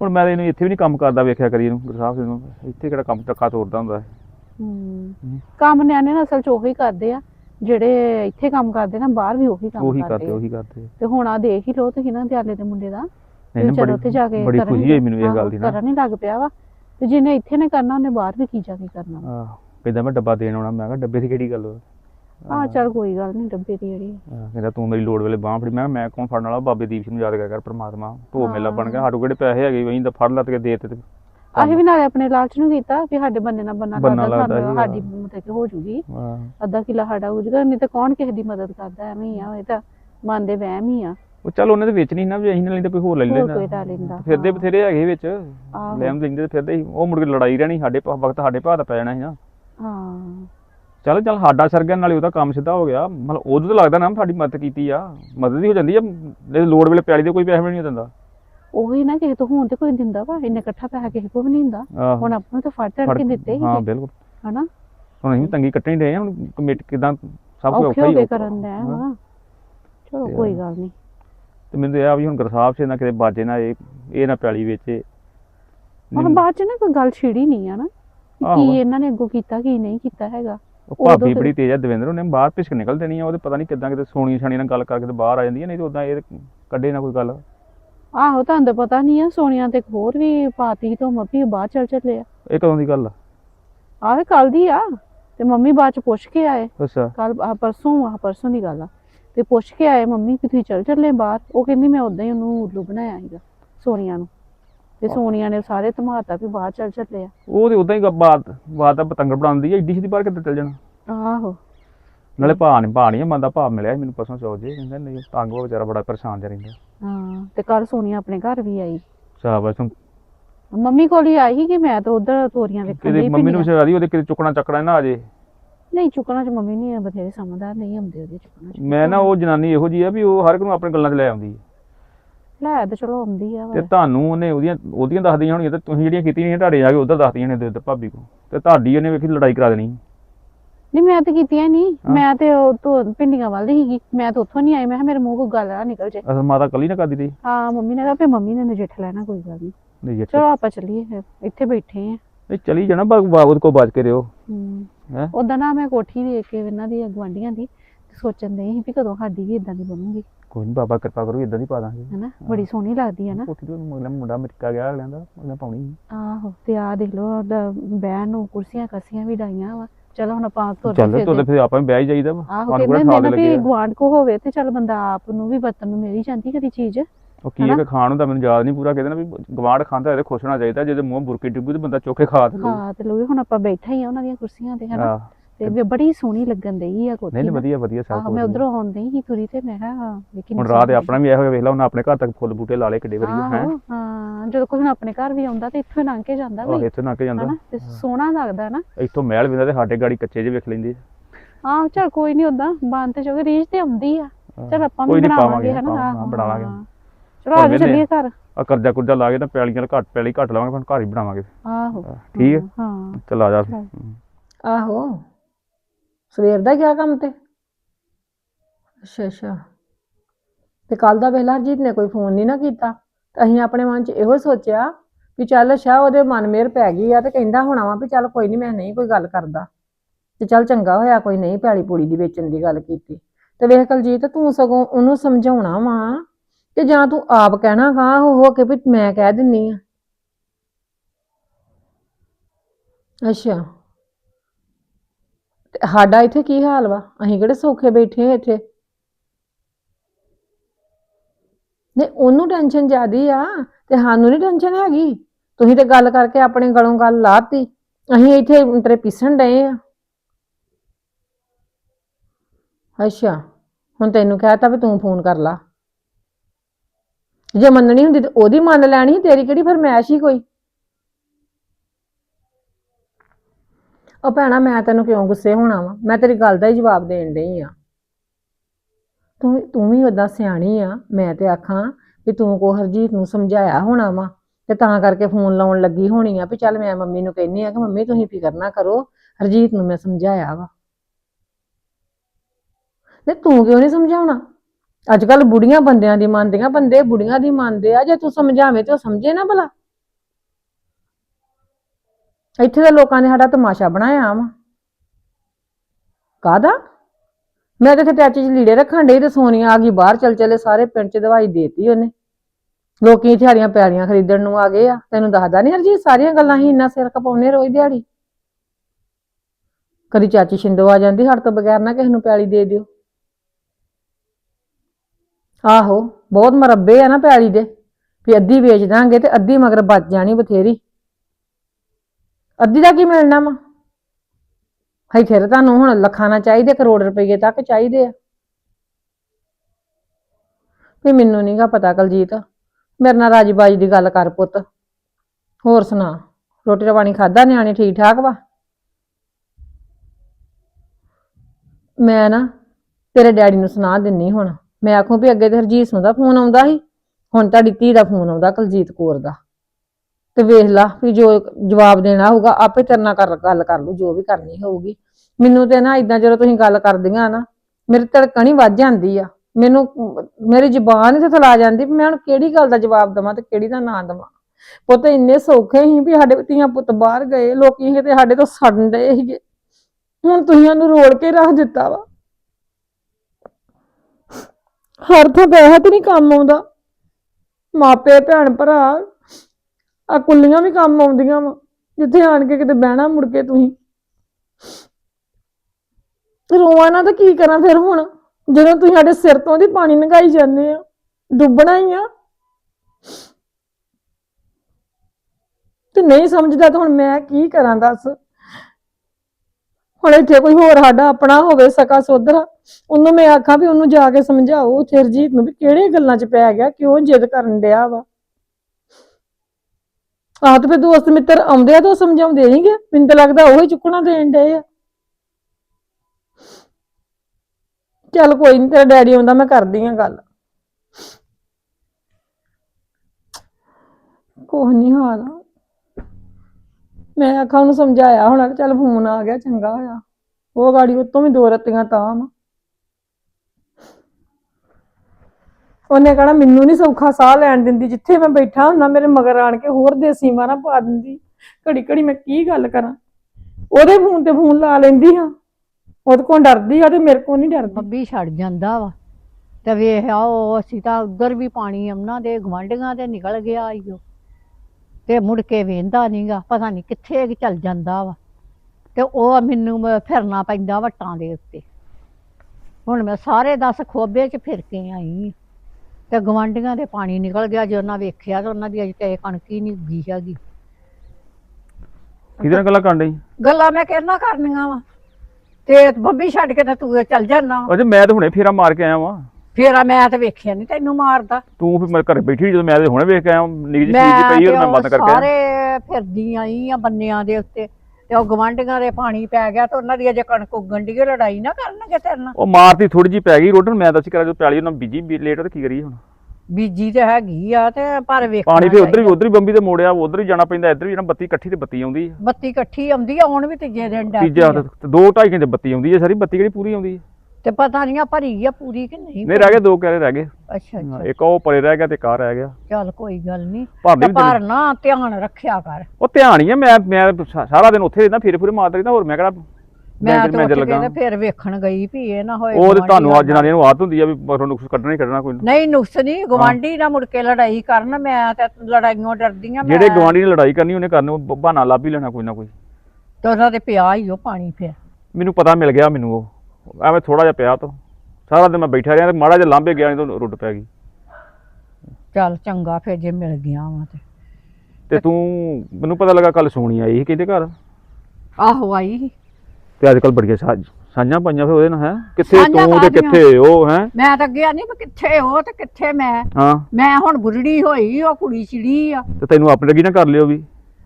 Speaker 1: ਹੁਣ ਮੈਂ ਤਾਂ ਇਹਨੂੰ ਇੱਥੇ ਵੀ ਨਹੀਂ ਕੰਮ ਕਰਦਾ ਵੇਖਿਆ ਕਰੀ ਇਹਨੂੰ ਗੁਰਸਾਹਿਬ ਸਿੰਘ ਨੂੰ ਇੱਥੇ ਕਿਹੜਾ ਕੰਮ ਟੱਕਾ ਤੋਰਦਾ ਹੁੰਦਾ ਹੈ।
Speaker 2: ਕੰਮ ਨਿਆਣੇ ਨਾ ਅਸਲ 'ਚ ਉਹੀ ਕਰਦੇ ਆ ਜਿਹੜੇ ਇੱਥੇ ਕੰਮ ਕਰਦੇ ਨਾ ਬਾਹਰ ਵੀ ਉਹੀ ਕੰਮ
Speaker 1: ਉਹੀ
Speaker 2: ਕਰਦੇ
Speaker 1: ਕਰਦੇ
Speaker 2: ਆ।
Speaker 1: ਉਹੀ ਕਰਦੇ
Speaker 2: ਤੇ ਹੁਣ ਆ ਦੇਖ ਹੀ ਲੋ ਤੁਸੀਂ ਨਾ ਦਿਆਲੇ ਦੇ ਮੁੰਡੇ ਦਾ
Speaker 1: ਨਹੀਂ
Speaker 2: ਵਿਚਾਰਾ
Speaker 1: ਬੜੀ
Speaker 2: ਉੱਥੇ ਜਾ ਕੇ
Speaker 1: ਬੜੀ
Speaker 2: ਕਰਨ
Speaker 1: ਖੁਸ਼ੀ
Speaker 2: ਹੀ-
Speaker 1: ਹੋਈ ਮੈਨੂੰ ਇਹ ਗੱਲ ਦੀ ਨਾ
Speaker 2: ਕਰਨ ਹੀ ਲੱਗ ਪਿਆ ਵਾ ਤੇ ਜਿਹਨੇ ਇੱਥੇ ਨੇ ਕਰਨਾ ਉਹਨੇ ਬਾਹਰ ਵੀ ਕੀ ਜਾ ਕੇ ਕਰਨਾ।
Speaker 1: ਆਹ ਕਹਿੰਦਾ ਮੈਂ ਡੱਬਾ ਦੇਣ ਆਉਣਾ ਮੈਂ ਕਿਹਾ ਡੱਬੇ ਦੀ ਕਿਹੜੀ ਗੱਲ ਵਾ?
Speaker 2: ਆਹ ਚੱਲ ਕੋਈ ਗੱਲ ਨਹੀਂ ਡੱਬੇ ਦੀ ਜਿਹੜੀ।
Speaker 1: ਕਹਿੰਦਾ ਤੂੰ ਮੇਰੀ ਲੋੜ ਵੇਲੇ ਬਾਹ ਫੜੀ। ਮੈਂ ਕਿਹਾ ਮੈਂ ਕੌਣ ਫੜਨ ਵਾਲਾ? ਬਾਬੇ ਦੀਪ ਸਿੰਘ ਨੂੰ ਯਾਦ ਕਰਿਆ ਕਰ ਪ੍ਰਮਾਤਮਾ। ਢੋ ਮੇਲਾ ਬਣ ਗਿਆ ਸਾਡੇ ਕਿਹੜੇ ਪੈਸੇ ਹੈਗੇ ਵਹੀਂ ਦਾ ਫੜ ਲੱਤ ਕੇ ਦੇ ਤੇ ਤੇ
Speaker 2: ਅਸੀਂ ਵੀ ਨਾਲੇ ਆਪਣੇ ਲਾਲਚ ਨੂੰ ਕੀਤਾ ਵੀ ਸਾਡੇ ਬੰਦੇ ਨਾਲ ਬੰਨਾ
Speaker 1: ਬੰਨਾ
Speaker 2: ਲੱਗਦਾ
Speaker 1: ਲੱਗਦਾ
Speaker 2: ਸਾਨੂੰ ਸਾਡੀ ਮਤਲਬ ਕਿ ਹੋ ਜੂਗੀ। ਅੱਧਾ ਕਿਲਾ ਸਾਡਾ ਹੋ ਜੂਗਾ ਨਹੀਂ ਤਾਂ ਕੌਣ ਕਿਸੇ ਦੀ ਮਦਦ ਕਰਦਾ? ਐਵੇਂ ਹੀ ਆ ਇਹ ਤਾਂ ਮਨ ਦੇ ਵਹਿਮ ਹੀ ਆ।
Speaker 1: ਉਹ ਚੱਲ ਉਹਨੇ ਤੇ ਵੇਚਣੀ ਨਾ ਵੀ ਅਸੀਂ ਨਾ ਲੈਂਦੇ ਕੋਈ ਹੋਰ ਲੈ
Speaker 2: ਹੋਰ ਕੋਈ ਲੈ ਲੈਂਦਾ।
Speaker 1: ਫਿਰਦੇ
Speaker 2: ਹਾਂ।
Speaker 1: ਬਥੇਰੇ ਹੈਗੇ ਵਿੱਚ।
Speaker 2: ਆਹੋ।
Speaker 1: ਲੈਮ ਲੈਂਦੇ ਤੇ ਫਿਰਦੇ ਸੀ ਉਹ ਮੁੜ ਕੇ ਲੜਾਈ ਰਹਿਣੀ ਸਾਡੇ ਭਾ- ਵਕਤ ਸਾਡੇ ਭਾਅ ਦਾ ਪੈ ਜਾਣਾ ਸੀ ਨਾ।
Speaker 2: ਹਾਂ।
Speaker 1: ਚੱਲ ਚੱਲ ਸਾਡਾ ਸਰ ਗਿਆ ਨਾਲੇ ਉਹਦਾ ਕੰਮ ਸਿੱਧਾ ਹੋ ਗਿਆ। ਮਤਲਬ ਉਦੋਂ ਤਾਂ ਲੱਗਦਾ ਨਾ ਸਾਡੀ ਮਦਦ ਕੀਤੀ ਆ। ਮਦਦ ਹੀ ਹੋ ਜਾਂਦੀ ਆ ਜੇ ਲੋੜ ਵੇਲੇ ਪਿਆਲੀ ਦੇ ਕੋਈ ਪੈਸੇ ਵੀ ਨਹੀਂ ਦਿੰਦਾ।
Speaker 2: ਉਹੀ ਨਾ ਕਿਸੇ ਤੋਂ ਹੋਣ ਤੇ ਕੋਈ ਦਿੰਦਾ ਵਾ ਇੰਨੇ ਇਕੱਠਾ ਪੈਸਾ ਕਿਸੇ ਕੋਲ ਵੀ ਨਹੀਂ ਹੁੰਦਾ।
Speaker 1: ਆਹੋ।
Speaker 2: ਹੁਣ ਆਪਾਂ ਨੂੰ ਤਾਂ ਫੜ
Speaker 1: ਫੜ-
Speaker 2: ਕੇ ਦਿੱਤੇ
Speaker 1: ਹਾਂ
Speaker 2: ਹੀ
Speaker 1: ਬਿਲਕੁਲ।
Speaker 2: ਹਨਾ?
Speaker 1: ਹੁਣ ਅਸੀਂ ਤੰਗੀ ਕੱਟਣੀ ਦੇ ਆ ਹੁਣ ਕਮੇਟੀ ਕਿਦਾਂ ਸਭ ਕੁਝ
Speaker 2: ਔਖੇ
Speaker 1: ਔਖਾ
Speaker 2: ਹੋ
Speaker 1: ਹੀ
Speaker 2: ਕੇ
Speaker 1: ਔਖਾ।
Speaker 2: ਕਰਨ ਦਾ
Speaker 1: ਹਾਂ।
Speaker 2: ਵਾ। ਚਲੋ
Speaker 1: ਤੇ
Speaker 2: ਕੋਈ ਗੱਲ ਨਹੀਂ।
Speaker 1: ਤੇ ਮੈਨੂੰ ਇਹ ਆ ਵੀ ਹੁਣ ਗਰਸਾਬ ਸੇ ਨਾ ਕਿਤੇ ਬਾਜੇ ਨਾ ਇਹ ਇਹ ਨਾ ਪੈਲੀ ਵੇਚੇ।
Speaker 2: ਹੁਣ ਬਾਅਦ ਚ ਨਾ ਕੋਈ ਗੱਲ ਛਿੜੀ ਨਹੀਂ ਆ ਨਾ ਕਿ
Speaker 1: ਆਹੋ।
Speaker 2: ਕੀ ਇਹਨਾਂ ਨੇ ਅੱਗੋਂ ਕੀਤਾ ਕੀ ਨਹੀਂ ਕੀਤਾ ਹੈਗਾ।
Speaker 1: ਉਹ ਭਾਬੀ ਬੜੀ ਤੇਜ਼ ਆ ਦਵਿੰਦਰ ਉਹਨੇ ਬਾਹਰ ਪਿਛਕ ਨਿਕਲ ਦੇਣੀ ਆ ਉਹਦੇ ਪਤਾ ਨਹੀਂ ਕਿਦਾਂ ਕਿਤੇ ਸੋਣੀ ਛਾਣੀ ਨਾਲ ਗੱਲ ਕਰਕੇ ਤੇ ਬਾਹਰ ਆ ਜਾਂਦੀ ਆ ਨਹੀਂ ਤੇ ਉਦਾਂ ਇਹ ਕੱਢੇ ਨਾ ਕੋਈ ਗੱਲ।
Speaker 2: ਆਹੋ ਤੁਹਾਨੂੰ ਤਾਂ ਪਤਾ ਨਹੀਂ ਆ ਸੋਨੀਆ ਤੇ ਇੱਕ ਹੋਰ ਵੀ ਪਾਤੀ ਤੋਂ ਮੰਮੀ ਬਾਹਰ ਚਲ ਚੱਲੇ ਆ।
Speaker 1: ਇਹ ਕਦੋਂ ਦੀ ਗੱਲ ਆ?
Speaker 2: ਆਹ ਕੱਲ ਦੀ ਆ ਤੇ ਮੰਮੀ ਬਾਅਦ ਚ ਪੁੱਛ ਕੇ ਆਏ।
Speaker 1: ਅੱਛਾ।
Speaker 2: ਕੱਲ ਆ ਪਰਸੋਂ ਆ ਪਰਸੋਂ ਦੀ ਗੱਲ ਆ। ਤੇ ਪੁੱਛ ਕੇ ਆਏ ਮੰਮੀ ਤੁਸੀਂ ਚੱਲ ਚੱਲੇ ਬਾਹਰ। ਉਹ ਕਹਿੰਦੀ ਮੈਂ ਉਦਾਂ ਹੀ ਉਹਨੂੰ ਉੱਲੂ ਬਣਾਇਆ ਸੀਗਾ ਸੋਨੀਆ ਨੂੰ। ਤੇ ਸੋਨੀਆ ਨੇ ਸਾਰੇ ਧਮਾਤਾ ਵੀ ਬਾਹਰ ਚੱਲ ਚੱਲੇ ਆ।
Speaker 1: ਉਹ ਤੇ ਉਦਾਂ ਹੀ ਬਾਤ ਬਾਤ ਦਾ ਪਤੰਗੜ ਬਣਾਉਂਦੀ ਆ ਏਡੀ ਛੇਤੀ ਬਾਹਰ ਕਿੱਦਾਂ ਚੱਲ ਜਾਣਾ?
Speaker 2: ਆਹੋ।
Speaker 1: ਨਾਲੇ ਭਾ ਨੇ ਭਾ ਨਹੀਂ ਮੰਨਦਾ ਭਾ ਮਿਲਿਆ ਸੀ ਮੈਨੂੰ ਪਰਸੋਂ ਚੌਥ ਜੇ ਕਹਿੰਦਾ ਨਹੀਂ ਤੰਗ ਉਹ ਵਿਚਾਰਾ ਬੜਾ ਪਰੇਸ਼ਾਨ ਜਿਹਾ ਰਹਿੰਦਾ।
Speaker 2: ਹਾਂ ਤੇ ਕੱਲ ਸੋਨੀਆ ਆਪਣੇ ਘਰ ਵੀ ਆਈ।
Speaker 1: ਸ਼ਾਬਾਸ਼
Speaker 2: ਮੰਮੀ ਕੋਲ ਹੀ ਆਈ ਸੀ ਕਿ ਮੈਂ ਤਾਂ ਉਧਰ ਤੋਰੀਆਂ ਵੇਖਣ ਦੀ
Speaker 1: ਮੰਮੀ ਨੂੰ ਵਿਚਾਰੀ ਉਹਦੇ ਕਿਤੇ ਚੁੱਕਣਾ ਚੱਕਣਾ ਨਾ ਆ ਜੇ
Speaker 2: ਨਹੀਂ ਚੁੱਕਣਾ ਚ ਮੰਮੀ ਨਹੀਂ ਬਥੇਰੇ ਸਮਝਦਾਰ ਨਹੀਂ ਹੁੰਦੇ ਉਹਦੇ ਚੁੱਕਣਾ
Speaker 1: ਮੈਂ ਨਾ ਉਹ ਜਨਾਨੀ ਇਹੋ ਜੀ ਆ ਵੀ ਉਹ ਹਰ ਇੱਕ ਨੂੰ ਆਪਣੇ ਗੱਲਾਂ 'ਚ ਲੈ ਆਉਂਦੀ ਹੈ
Speaker 2: ਲੈ ਤੇ ਚਲੋ ਆਉਂਦੀ ਆ
Speaker 1: ਤੇ
Speaker 2: ਵਾ।
Speaker 1: ਤੁਹਾਨੂੰ ਉਹਨੇ ਉਹਦੀਆਂ ਉਹਦੀਆਂ ਦੱਸਦੀਆਂ ਹੋਣੀਆਂ ਤੇ ਤੁਸੀਂ ਜਿਹੜੀਆਂ ਕੀਤੀਆਂ ਨੇ ਤੁਹਾਡੇ ਜਾ ਕੇ ਉਧਰ ਦੱਸਦੀਆਂ ਨੇ ਇੱਧਰ ਭਾਬੀ ਕੋ ਤੇ ਤੁਹਾਡੀ ਉਹਨੇ ਵੇਖੀ ਲੜਾਈ ਕਰਾ ਦੇਣੀ।
Speaker 2: ਨਹੀਂ ਮੈਂ ਤਾਂ ਕੀਤੀਆਂ ਨਹੀਂ। ਮੈਂ ਤੇ ਉਹ ਤੋਂ ਪਿੰਡੀਆਂ ਵੱਲ ਦੀ ਸੀਗੀ। ਮੈਂ ਤਾਂ ਉੱਥੋਂ ਨਹੀਂ ਆਈ। ਮੈਂ ਕਿਹਾ ਮੇਰੇ ਮੂੰਹ ਕੋ ਗੱਲ ਨਾ ਨਿਕਲ ਜੇ।
Speaker 1: ਅਸਲ ਮਾਤਾ ਕੱਲੀ ਨਾ ਕਰਦੀ ਰਹੀ?
Speaker 2: ਹਾਂ ਮੰਮੀ ਨੇ ਕਿਹਾ ਵੀ ਮੰਮੀ ਨੇ ਨਜਿੱਠ ਲੈਣਾ ਕੋਈ ਗੱਲ ਨਹੀਂ।
Speaker 1: ਨਹੀਂ
Speaker 2: ਚਲੋ ਆਪਾਂ ਚੱਲੀਏ ਫਿਰ। ਇੱਥੇ ਬੈਠੇ ਆ।
Speaker 1: ਇਹ ਚਲੀ ਜਾਣਾ ਬਾਗ ਬਾਗ ਕੋ ਬਚ ਕੇ ਰਿਓ।
Speaker 2: ਹੂੰ।
Speaker 1: ਹੈ?
Speaker 2: ਉਦਾਂ ਨਾ ਮੈਂ ਕੋਠੀ ਦੇਖ ਕੇ ਇਹਨਾਂ ਦੀ ਗਵਾਂਢੀਆਂ ਦੀ ਤੇ ਸੋਚਣ ਦੇ ਸੀ ਵੀ ਕਦੋਂ ਸਾਡੀ ਵੀ ਇਦਾਂ ਦੀ ਬਣੂਗੀ।
Speaker 1: ਕੋਈ ਨਹੀਂ ਬਾਬਾ ਕਿਰਪਾ ਕਰੂ ਇਦਾਂ ਦੀ ਪਾ ਦਾਂਗੇ।
Speaker 2: ਹੈਨਾ? ਬੜੀ ਸੋਹਣੀ ਲੱਗਦੀ ਹੈ ਨਾ।
Speaker 1: ਕੋਠੀ ਤੋਂ ਮੁੰਡਾ ਮੁੰਡਾ ਅਮਰੀਕਾ ਗਿਆ ਅਗਲਿਆਂ ਦਾ ਉਹਨੇ ਪਾਉਣੀ ਸੀ।
Speaker 2: ਆਹੋ ਤੇ ਆ ਦੇਖ ਲਓ ਉਹਦਾ ਬਹਿਣ ਨੂੰ ਕੁਰਸੀਆਂ ਕਸੀਆਂ ਵੀ ਡਾਈਆਂ ਵਾ। ਚਲੋ ਹੁਣ ਆਪਾਂ ਤੁਰ
Speaker 1: ਚੱਲ ਤੋ ਤੇ ਫਿਰ ਆਪਾਂ ਵੀ ਬਹਿ ਹੀ ਜਾਈਦਾ ਵਾ।
Speaker 2: ਆਹੋ ਹੁੰਦੇ
Speaker 1: ਖਾਦ
Speaker 2: ਨਾ ਵੀ। ਗਵਾਂਢ ਕੋ ਹੋਵੇ ਤੇ ਚੱਲ ਬੰਦਾ ਆਪ ਨੂੰ ਵੀ ਵਰਤਨ ਨੂੰ ਮਿਲ ਹੀ ਜਾਂਦੀ ਕਦੀ ਚੀਜ਼
Speaker 1: ਉਹ ਕੀ ਹੈ ਕਿ ਖਾਣ ਹੁੰਦਾ ਮੈਨੂੰ ਯਾਦ ਨਹੀਂ ਪੂਰਾ ਕਹਿੰਦੇ ਨਾ ਵੀ ਗਵਾਂਢ ਖਾਂਦਾ ਇਹਦੇ ਖੁਸ਼ ਹੋਣਾ ਚਾਹੀਦਾ ਜਿਹਦੇ ਮੂੰਹ ਬੁਰਕੀ ਡਿੱਗੂ ਤੇ ਬੰਦਾ ਚੋਕੇ ਖਾ ਤੇ ਲਊ।
Speaker 2: ਹਾਂ ਤੇ ਲੋਗੇ ਹੁਣ ਆਪਾਂ ਬੈਠੇ ਹੀ ਆ ਉਹਨਾਂ ਦੀਆਂ ਕੁਰਸੀਆਂ ਤੇ ਹਨਾ?
Speaker 1: ਆਹ,
Speaker 2: ਤੇ ਵੀ ਬੜੀ ਸੋਹਣੀ ਲੱਗਣ ਦਈ ਆ ਕੋਠੀ
Speaker 1: ਨਹੀਂ। ਵਧੀਆ ਵਧੀਆ ਸਭ ਕੁਝ
Speaker 2: ਮੈਂ। ਉਧਰੋਂ ਆਉਂਦੀ ਸੀ ਤੁਰੀ ਤੇ ਮੈਂ ਕਿਹਾ ਹਾਂ ਵੇਖੀ
Speaker 1: ਹੁਣ ਰਾਤ ਆਪਣਾ ਵੀ ਇਹੋ ਜਿਹਾ ਵੇਖ ਲਾ ਉਹਨੇ ਆਪਣੇ ਘਰ ਤੱਕ ਫੁੱਲ ਬੂਟੇ ਲਾ ਲਏ ਕਿੱਡੇ ਵਧੀਆ ਹੈ
Speaker 2: ਆਹੋ ਹਾਂ? ਜਦੋਂ ਕੋਈ ਹੁਣ ਆਪਣੇ ਘਰ ਵੀ ਆਉਂਦਾ ਤੇ ਇੱਥੋਂ ਹੀ ਲੰਘ ਕੇ ਜਾਂਦਾ
Speaker 1: ਉਹ
Speaker 2: ਵੀ
Speaker 1: ਇੱਥੇ ਨਾ ਕੇ ਜਾਂਦਾ।
Speaker 2: ਹਨਾ ਤੇ ਸੋਹਣਾ ਲੱਗਦਾ ਨਾ।
Speaker 1: ਇੱਥੋਂ ਮਹਿਲ ਵਿੰਦਾ ਤੇ ਸਾਡੇ ਗਾੜੀ ਕੱਚੇ ਜਿਹੇ ਵੇਖ ਲੈਂਦੇ
Speaker 2: ਆਹ ਚਲ ਕੋਈ ਨਹੀਂ ਉਦਾਂ ਬੰਦ ਤੇ ਜੋ ਰੀਝ ਤੇ ਆਉਂਦੀ ਆ।
Speaker 1: ਆ।
Speaker 2: ਚਲ ਆਪਾਂ
Speaker 1: ਕੋਈ
Speaker 2: ਵੀ
Speaker 1: ਨੀ
Speaker 2: ਬਣਾਵਾਂਗੇ
Speaker 1: ਪਾਵਾਂਗੇ,
Speaker 2: ਹਨਾ? ਆਹੋ,
Speaker 1: ਬਣਾ ਲਾਂਗੇ।
Speaker 2: ਹਾਂ। ਚਲੋ ਆਜੋ
Speaker 1: ਵੇਲੇ
Speaker 2: ਚੱਲੀਏ ਘਰ।
Speaker 1: ਆ ਕਰਜ਼ਾ ਕੁਰਜ਼ਾ ਲਾ ਕੇ ਤਾਂ ਪੈਲੀਆਂ ਨਾਲ ਘੱਟ ਪੈਲੀ ਘੱਟ ਲਵਾਂਗੇ ਫਿਰ ਘਰ ਹੀ ਬਣਾਵਾਂਗੇ।
Speaker 2: ਆਹੋ
Speaker 1: ਠੀਕ ਹੈ?
Speaker 2: ਹਾਂ।
Speaker 1: ਚੱਲ ਆ ਜਾ।
Speaker 3: ਆਹੋ। ਸਵੇਰ ਦਾ ਗਿਆ ਕੰਮ ਤੇ? ਅੱਛਾ ਅੱਛਾ। ਤੇ ਕੱਲ ਦਾ ਵੇਲਾ ਹਰਜੀਤ ਨੇ ਕੋਈ ਫੋਨ ਨਹੀਂ ਨਾ ਕੀਤਾ। ਤਾਂ ਅਸੀਂ ਆਪਣੇ ਮਨ 'ਚ ਇਹੋ ਸੋਚਿਆ ਵੀ ਚੱਲ ਸ਼ਾਹ ਉਹਦੇ ਮਨ ਮੇਰ ਪੈ ਗਈ ਆ ਤੇ ਕਹਿੰਦਾ ਹੋਣਾ ਵਾ ਵੀ ਚੱਲ ਕੋਈ ਨਹੀਂ ਮੈਂ ਨਹੀਂ ਕੋਈ ਗੱਲ ਕਰਦਾ। ਤੇ ਚੱਲ ਚੰਗਾ ਹੋਇਆ ਕੋਈ ਨਹੀਂ ਪਿਆਲੀ ਪੂੜੀ ਦੀ ਵੇਚਣ ਦੀ ਗੱਲ ਕੀਤੀ। ਤੇ ਵੇਖ ਕਲਜੀਤ, ਤੂੰ ਸਗੋਂ ਉਹਨੂੰ ਸਮਝਾਉਣਾ ਵਾ ਕਿ ਜਾਂ ਤੂੰ ਆਪ ਕਹਿਣਾ ਗਾ ਹੋ ਹੋ ਕੇ ਵੀ ਮੈਂ ਕਹਿ ਦਿੰਨੀ ਆ। ਅੱਛਾ। ਤੇ ਸਾਡਾ ਇੱਥੇ ਕੀ ਹਾਲ ਵਾ? ਅਸੀਂ ਕਿਹੜੇ ਸੌਖੇ ਬੈਠੇ ਆ ਇੱਥੇ? ਨਹੀਂ, ਉਹਨੂੰ ਟੈਨਸ਼ਨ ਜ਼ਿਆਦੀ ਆ ਤੇ ਸਾਨੂੰ ਨਹੀਂ ਟੈਨਸ਼ਨ ਹੈਗੀ। ਤੁਸੀਂ ਤੇ ਗੱਲ ਕਰਕੇ ਆਪਣੇ ਗਲੋਂ ਗੱਲ ਲਾਤੀ। ਅਸੀਂ ਇੱਥੇ ਤੇਰੇ ਪੀਸਣ ਡਏ ਆ। ਅੱਛਾ, ਹੁਣ ਤੈਨੂੰ ਕਹਿਤਾ ਵੀ ਤੂੰ ਫੋਨ ਕਰ ਲਾ। ਜੇ ਮੰਨਣੀ ਹੁੰਦੀ ਤੇ ਉਹਦੀ ਮੰਨ ਲੈਣੀ ਤੇਰੀ ਕਿਹੜੀ ਫਰਮਾਇਸ਼ ਹੀ ਕੋਈ? ਉਹ ਭੈਣਾ, ਮੈਂ ਤੈਨੂੰ ਕਿਉਂ ਗੁੱਸੇ ਹੋਣਾ ਵਾ? ਮੈਂ ਤੇਰੀ ਗੱਲ ਦਾ ਹੀ ਜਵਾਬ ਦੇਣ ਡਈ ਆ। ਤੂੰ ਤੂੰ ਵੀ ਓਦਾਂ ਸਿਆਣੀ ਆ। ਮੈਂ ਤੇ ਆਖਾਂ ਵੀ ਤੂੰ ਕੋ ਹਰਜੀਤ ਨੂੰ ਸਮਝਾਇਆ ਹੋਣਾ ਵਾ ਤੇ ਤਾਂ ਕਰਕੇ ਫੋਨ ਲਾਉਣ ਲੱਗੀ ਹੋਣੀ ਆ ਵੀ ਚੱਲ ਮੈਂ ਮੰਮੀ ਨੂੰ ਕਹਿੰਨੀ ਆ ਕਿ ਮੰਮੀ ਤੁਸੀਂ ਫਿਕਰ ਨਾ ਕਰੋ, ਹਰਜੀਤ ਨੂੰ ਮੈਂ ਸਮਝਾਇਆ ਵਾ। ਤੇ ਤੂੰ ਕਿਉਂ ਨਹੀਂ ਸਮਝਾਉਣਾ? ਅੱਜ ਕੱਲ ਬੁੜੀਆਂ ਬੰਦਿਆਂ ਦੀ ਮੰਨਦੀਆਂ, ਬੰਦੇ ਬੁੜੀਆਂ ਦੀ ਮੰਨਦੇ ਆ। ਜੇ ਤੂੰ ਸਮਝਾਵੇਂ ਤੇ ਉਹ ਸਮਝੇ ਨਾ ਭਲਾ। ਇੱਥੇ ਤਾਂ ਲੋਕਾਂ ਨੇ ਸਾਡਾ ਤਮਾਸ਼ਾ ਬਣਾਇਆ ਵਾ। ਕਾਦਾ ਮੈਂ ਤਾਂ ਇੱਥੇ ਟੈਚ 'ਚ ਲੀੜੇ ਰੱਖਣ ਡਈ ਤੇ ਸੋਨੀਆ ਆ ਗਈ ਬਾਹਰ, ਚੱਲ ਚਲੇ ਸਾਰੇ ਪਿੰਡ 'ਚ ਦਵਾਈ ਦੇਤੀ ਉਹਨੇ। ਲੋਕੀ ਇੱਥੇ ਹਰੀਆਂ ਪੈਲੀਆਂ ਖਰੀਦਣ ਨੂੰ ਆ ਗਏ ਆ। ਤੈਨੂੰ ਦੱਸਦਾ ਨਹੀਂ ਹਰਜੀਤ, ਸਾਰੀਆਂ ਗੱਲਾਂ ਹੀ ਇੰਨਾ ਸਿਰ ਖਪਾਉਨੇ ਰੋਜ਼ ਦਿਹਾੜੀ। ਕਦੀ ਚਾਚੀ ਸ਼ਿੰਦੋ ਆ ਜਾਂਦੀ ਹੜ ਤੋਂ ਬਗੈਰ ਨਾ ਕਿਸੇ ਨੂੰ ਪਿਆਲੀ ਦੇ ਦਿਓ। ਆਹੋ, ਬਹੁਤ ਮਰੱਬੇ ਆ ਨਾ ਪਿਆਲੀ ਦੇ। ਵੀ ਅੱਧੀ ਵੇਚ ਦਾਂਗੇ ਤੇ ਅੱਧੀ ਮਗਰ ਬਚ ਜਾਣੀ ਬਥੇਰੀ। ਅੱਧੀ ਦਾ ਕੀ ਮਿਲਣਾ ਵਾ? ਇੱਥੇ ਤਾਂ ਤੁਹਾਨੂੰ ਹੁਣ ਲੱਖਾਂ ਨਾ ਚਾਹੀਦੇ, ਕਰੋੜ ਰੁਪਏ ਤੱਕ ਚਾਹੀਦੇ ਆ। ਵੀ ਮੈਨੂੰ ਨਹੀਂਗਾ ਪਤਾ ਕਲਜੀਤ, ਮੇਰੇ ਨਾਲ ਰਾਜੀ ਬਾਜੀ ਦੀ ਗੱਲ ਕਰ ਪੁੱਤ। ਹੋਰ ਸੁਣਾ, ਰੋਟੀ ਦਾ ਪਾਣੀ ਖਾਦਾ ਨਿਆਣੇ ਠੀਕ ਠਾਕ ਵਾ? ਮੈਂ ਨਾ ਤੇਰੇ ਡੈਡੀ ਨੂੰ ਸੁਣਾ ਦਿੰਨੀ ਹੁਣ। ਮੈਂ ਆਖੂ ਵੀ ਅੱਗੇ ਤੇ ਹਰਜੀਤ ਸਿੰਘ ਦਾ ਫੋਨ ਆਉਂਦਾ ਸੀ, ਹੁਣ ਤੁਹਾਡੀ ਧੀ ਦਾ ਫੋਨ ਆਉਂਦਾ ਕੁਲਜੀਤ ਕੌਰ ਦਾ। ਤੇ ਵੇਖ ਲਾ ਵੀ ਜੋ ਜਵਾਬ ਦੇਣਾ ਹੋਊਗਾ, ਆਪੇ ਤੇਰੇ ਨਾਲ ਕਰ, ਗੱਲ ਕਰ ਲੂ ਜੋ ਵੀ ਕਰਨੀ ਹੋਊਗੀ। ਮੈਨੂੰ ਤੇ ਨਾ ਇਦਾਂ ਜਦੋਂ ਤੁਸੀਂ ਗੱਲ ਕਰਦੀਆਂ ਨਾ, ਮੇਰੀ ਧੜਕਣ ਹੀ ਵੱਜ ਜਾਂਦੀ ਆ। ਮੈਨੂੰ, ਮੇਰੀ ਜ਼ੁਬਾਨ ਹੀ ਥਲਾ ਜਾਂਦੀ ਵੀ ਮੈਂ ਹੁਣ ਕਿਹੜੀ ਗੱਲ ਦਾ ਜਵਾਬ ਦਵਾਂ ਤੇ ਕਿਹੜੀ ਦਾ ਨਾ ਦਵਾਂ। ਪੁੱਤ ਇੰਨੇ ਸੌਖੇ ਸੀ ਵੀ ਸਾਡੇ ਧੀਆਂ ਪੁੱਤ ਬਾਹਰ ਗਏ, ਲੋਕੀ ਤੇ ਸਾਡੇ ਤੋਂ ਸੜਨ ਡਏ ਸੀਗੇ। ਹੁਣ ਤੁਸੀਂ ਉਹਨੂੰ ਰੋੜ ਕੇ ਰੱਖ ਦਿੱਤਾ ਵਾ। ਹਰ ਥਾਂ ਪੈਸਾ ਤੇ ਨਹੀਂ ਕੰਮ ਆਉਂਦਾ। ਮਾਪੇ, ਭੈਣ, ਭਰਾ ਆ ਕੁੱਲੀਆਂ ਵੀ ਕੰਮ ਆਉਂਦੀਆਂ ਵਾ, ਜਿੱਥੇ ਆਣ ਕੇ ਕਿਤੇ ਬਹਿਣਾ ਮੁੜ ਕੇ ਤੁਸੀਂ। ਰੋਵਾਂ ਨਾ ਤਾਂ ਕੀ ਕਰਾਂ ਫਿਰ ਹੁਣ? ਜਦੋਂ ਤੁਸੀਂ ਸਾਡੇ ਸਿਰ ਤੋਂ ਦੀ ਪਾਣੀ ਲੰਘਾਈ ਜਾਂਦੇ ਆ, ਡੁੱਬਣਾ ਹੀ ਆ। ਤੇ ਨਹੀਂ ਸਮਝਦਾ ਤਾਂ ਹੁਣ ਮੈਂ ਕੀ ਕਰਾਂ ਦੱਸ? ਹੁਣ ਇੱਥੇ ਕੋਈ ਹੋਰ ਸਾਡਾ ਆਪਣਾ ਹੋਵੇ ਸਕਾ ਸੋਧਰਾ, ਉਹਨੂੰ ਮੈਂ ਆਖਾਂ ਵੀ ਉਹਨੂੰ ਜਾ ਕੇ ਸਮਝਾਓ ਚਿਰਜੀਤ ਨੂੰ ਵੀ ਕਿਹੜੇ ਗੱਲਾਂ 'ਚ ਪੈ ਗਿਆ, ਕਿਉਂ ਜਿੱਦ ਕਰਨ ਡਿਆ ਵਾ? ਆਹ ਤੇ ਫਿਰ ਦੋਸਤ ਮਿੱਤਰ ਆਉਂਦੇ ਆ ਤਾਂ ਉਹ ਸਮਝਾਉਂਦੇ ਨਹੀਂਗੇ ਮੈਨੂੰ ਤਾਂ ਲੱਗਦਾ ਉਹ ਹੀ ਚੁੱਕਣਾ ਦੇਣ ਡਏ ਆ। ਚੱਲ ਕੋਈ ਨਹੀਂ ਤੇਰਾ ਡੈਡੀ ਆਉਂਦਾ, ਮੈਂ ਕਰਦੀ ਆ ਗੱਲ। ਕੋਹ ਨਹੀਂ ਹਾਲ ਮੈਂ ਆਖਾਂ ਉਹਨੂੰ ਸਮਝਾਇਆ ਹੋਣਾ ਕਿ ਚੱਲ ਫੋਨ ਆ ਗਿਆ, ਚੰਗਾ ਹੋਇਆ ਉਹ ਗਾੜੀ ਉਤੋਂ ਵੀ ਦੋ ਰੱਤੀਆਂ ਤਾਂ ਵਾ। ਉਹਨੇ ਕਹਣਾ, ਮੈਨੂੰ ਨਹੀਂ ਸੌਖਾ ਸਾਹ ਲੈਣ ਦਿੰਦੀ, ਜਿੱਥੇ ਮੈਂ ਬੈਠਾ ਹੁੰਦਾ, ਮੇਰੇ ਮਗਰ ਆਣ ਕੇ ਹੋਰ ਦੇਸੀ ਮਾਰਾਂ ਪਾ ਦਿੰਦੀ। ਘੜੀ ਘੜੀ ਮੈਂ ਕੀ ਗੱਲ ਕਰਾਂ? ਉਹਦੇ ਫੋਨ ਤੇ ਫੋਨ ਲਾ ਲੈਂਦੀ ਹਾਂ। ਉਹਦੇ ਕੋਲ ਡਰਦੀ ਆ ਤੇ ਮੇਰੇ ਕੋਲ ਨਹੀਂ ਡਰਦੀ।
Speaker 4: ਬੱਬੀ ਛੱਡ ਜਾਂਦਾ ਵਾ। ਤੇ ਵੇਖ ਆਓ ਅਸੀਂ ਤਾਂ ਉਧਰ ਵੀ ਪਾਣੀ ਉਹਨਾਂ ਦੇ ਗਵਾਂਢੀਆਂ ਦੇ ਨਿਕਲ ਗਿਆ ਈਓ। ਤੇ ਮੁੜ ਕੇ ਵੇਂਦਾ ਨਹੀਂਗਾ ਪਤਾ ਨਹੀਂ ਕਿੱਥੇ ਕੁ ਚੱਲ ਜਾਂਦਾ ਵਾ। ਤੇ ਉਹ ਮੈਨੂੰ ਮ- ਫਿਰਨਾ ਪੈਂਦਾ ਵੱਟਾਂ ਦੇ ਉੱਤੇ। ਹੁਣ ਮੈਂ ਸਾਰੇ ਦਸ ਖੋਬੇ 'ਚ ਫਿਰ ਕੇ ਆਈ ਆਂ। ਤੇ ਗਵਾਂਢੀਆਂ ਦੇ ਪਾਣੀ ਨਿਕਲ ਗਿਆ ਜੇ ਉਹਨਾਂ ਵੇਖਿਆ ਤਾਂ ਉਹਨਾਂ ਦੀ ਅਜੇ ਤੇ ਕਣਕ ਹੀ ਨਹੀਂ ਉੱਗੀ ਹੈਗੀ।
Speaker 1: ਕਿਹਦੇ ਨਾਲ ਗੱਲਾਂ ਕਰਨ ਡਈ?
Speaker 4: ਗੱਲਾਂ ਮੈਂ ਕਿਹਨਾਂ ਕਰਨੀਆਂ ਵਾ? ਤੇ ਬੱਬੀ ਛੱਡ ਕੇ ਤਾਂ ਤੂੰ ਚੱਲ ਜਾਣਾ
Speaker 1: ਅਜੇ ਮੈਂ ਤਾਂ ਹੁਣੇ ਫੇਰਾ ਮਾਰ ਕੇ ਆਇਆ ਵਾਂ।
Speaker 4: ਫੇਰ ਮੈਂ ਤੇ ਵੇਖਿਆ ਨਹੀਂ ਤੈਨੂੰ ਮਾਰਦਾ।
Speaker 1: ਤੂੰ ਫਿਰ ਮੇਰੇ ਘਰੇ ਬੈਠੀ ਜਦੋਂ ਮੈਂ ਤੇ ਹੁਣੇ ਵੇਖ ਕੇ ਆਇਆ
Speaker 4: ਮੈਂ
Speaker 1: ਚੀਜ਼ ਪਈ ਉਹ ਮੈਂ ਬੰਦ ਕਰਕੇ
Speaker 4: ਸਾਰੇ ਫਿਰਦੀ ਆਈ ਆ ਬੰਨਿਆਂ ਦੇ ਉੱਤੇ। ਤੇ ਉਹ ਗਵਾਂਢੀਆਂ ਦੇ ਪਾਣੀ ਪੈ ਗਿਆ ਤੇ ਉਹਨਾਂ ਦੀ ਅਜੇ ਕਣਕ ਉੱਗਣ ਦੀ ਲੜਾਈ ਨਾ ਕਰਨਗੇ ਤੇਰੇ ਨਾਲ।
Speaker 1: ਉਹ ਮਾਰਤੀ ਥੋੜੀ ਜਿਹੀ ਪੈ ਗਈ ਰੋਡ ਨੂੰ ਮੈਂ ਦੱਸ ਕਰਾਂ ਜੋ ਪਿਆਲੀ ਉਹਨਾਂ ਬੀਜੀ ਵੀ ਲੇਟ ਤੇ ਕੀ ਕਰੀਏ ਹੁਣ?
Speaker 4: ਬੀਜੀ ਤੇ ਹੈਗੀ ਆ ਤੇ ਪਰ ਵੇਖਣਾ
Speaker 1: ਪਾਣੀ ਫੇ ਉਧਰ ਵੀ। ਉਧਰ ਵੀ ਬੰਬੀ ਤੇ ਮੋੜਿਆ ਉਧਰ ਵੀ ਜਾਣਾ ਪੈਂਦਾ ਇੱਧਰ ਵੀ ਨਾ ਬੱਤੀ ਇਕੱਠੀ ਤੇ ਬੱਤੀ ਆਉਂਦੀ ਹੈ
Speaker 4: ਬੱਤੀ ਇਕੱਠੀ ਆਉਂਦੀ ਆ ਹੁਣ ਵੀ ਤੀਜੇ ਦਿਨ ਡਰ
Speaker 1: ਤੀਜੇ ਤੇ ਦੋ ਢਾਈ ਘੰਟੇ ਬੱਤੀ ਆਉਂਦੀ ਹੈ ਸਾਰੀ ਬੱਤੀ ਕਿਹੜੀ ਪੂਰੀ ਆਉਂਦੀ ਹੈ
Speaker 4: ਤੇ ਪਤਾ ਨਹੀਂ ਆ ਭਰੀ ਆ ਪੂਰੀ ਕਿ ਨਹੀਂ
Speaker 1: ਨਹੀਂ ਰਹਿ ਗਏ ਦੋ ਕਿਆਰੇ ਰਹਿ ਗਏ।
Speaker 4: ਅੱਛਾ
Speaker 1: ਇੱਕ ਉਹ ਪਰੇ ਰਹਿ ਗਿਆ ਤੇ ਕਾਰ ਰਹਿ ਗਿਆ।
Speaker 4: ਚੱਲ ਕੋਈ ਗੱਲ ਨਹੀਂ
Speaker 1: ਵੀ
Speaker 4: ਪਰ ਨਾ ਧਿਆਨ ਰੱਖਿਆ ਕਰ।
Speaker 1: ਉਹ ਧਿਆਨ ਹੀ ਹੈ ਮੈਂ ਮੈਂ ਸਾਰਾ ਦਿਨ ਉੱਥੇ ਰਹਿੰਦਾ ਫਿਰ ਫਿਰ ਮਾਰਦਾ ਰਹਿੰਦਾ ਹੋਰ ਮੈਂ ਕਿਹੜਾ
Speaker 4: ਮੈਂ ਤਾਂ
Speaker 1: ਮੈਨੇਜਰ
Speaker 4: ਉੱਠ ਕੇ
Speaker 1: ਲੱਗਾ।
Speaker 4: ਤੇ ਫਿਰ ਵੇਖਣ ਗਈ ਵੀ ਇਹ ਨਾ ਹੋਏ
Speaker 1: ਉਹ ਤੇ ਤੁਹਾਨੂੰ
Speaker 4: ਨਾਲ
Speaker 1: ਅੱਜ ਜਨਾਨੀਆਂ ਨੂੰ ਆਦਤ ਹੁੰਦੀ ਆ ਵੀ ਬਾਹਰੋਂ ਨੁਕਸ ਕੱਢਣਾ ਹੀ ਕੱਢਣਾ ਕੋਈ।
Speaker 4: ਨਹੀਂ ਨੁਕਸ ਨਹੀਂ ਗਵਾਂਢੀ ਨਾ ਮੁੜ ਕੇ ਲੜਾਈ ਕਰਨ ਮੈਂ ਤੇ ਲੜਾਈਆਂ ਡਰਦੀਆਂ ਮੈਂ
Speaker 1: ਜਿਹੜੇ ਗਵਾਂਢੀ ਨੇ ਲੜਾਈ ਕਰਨੀ ਉਹਨੇ ਕਰਨੀ ਬਹਾਨਾ ਲੱਭ ਹੀ ਲੈਣਾ ਕੋਈ ਨਾ ਕੋਈ।
Speaker 4: ਤੇ ਉਹਨਾਂ ਦੇ ਪਿਆ ਹੀ ਉਹ ਪਾਣੀ ਫਿਰ।
Speaker 1: ਮੈਨੂੰ ਪਤਾ ਮਿਲ ਗਿਆ ਮੈਨੂੰ ਉਹ। ਐਵੇਂ ਥੋੜਾ ਜਿਹਾ ਪਿਆ ਤੋਂ। ਸਾਰਾ ਦਿਨ ਮੈਂ ਬੈਠਾ ਰਿਹਾ ਤੇ ਮਾੜਾ ਜਿਹਾ ਲਾਂਭੇ ਗਿਆ ਨਹੀਂ ਤਾਂ ਰੁੱਟ ਪੈ ਗਈ।
Speaker 4: ਚੱਲ ਚੰਗਾ ਫਿਰ ਜੇ ਮਿਲ ਗਿਆ ਵਾ ਤੇ।
Speaker 1: ਤੇ ਤੂੰ ਮੈਨੂੰ ਪਤਾ ਲੱਗਾ ਕੱਲ ਸੋਣੀ ਆਈ ਸੀ ਕਿਹਦੇ ਘਰ?
Speaker 4: ਆਹੋ ਆਈ ਸੀ।
Speaker 1: ਤੇ ਅੱਜ ਕੱਲ ਬੜੀਆਂ ਸਾਂ- ਸਾਂਝਾਂ ਪਾਈਆਂ ਫਿਰ ਉਹਦੇ ਨਾਲ ਹੈ? ਕਿੱਥੇ
Speaker 4: ਸਾਂਝਾਂ
Speaker 1: ਤੂੰ ਤੇ
Speaker 4: ਕਾਹਦੀਆਂ?
Speaker 1: ਕਿੱਥੇ ਉਹ ਹੈ?
Speaker 4: ਮੈਂ ਤਾਂ ਗਿਆ ਨਹੀਂ ਕਿੱਥੇ ਉਹ ਤੇ ਕਿੱਥੇ ਮੈਂ?
Speaker 1: ਹਾਂ।
Speaker 4: ਮੈਂ ਹੁਣ ਬੁੱਢੜੀ ਹੋਈ ਉਹ ਕੁੜੀ ਚਿੜੀ ਆ।
Speaker 1: ਤੇ ਤੈਨੂੰ ਆਪਣੇ ਲੱਗੀ ਨਾ ਕਰ ਲਿਓ ਵੀ।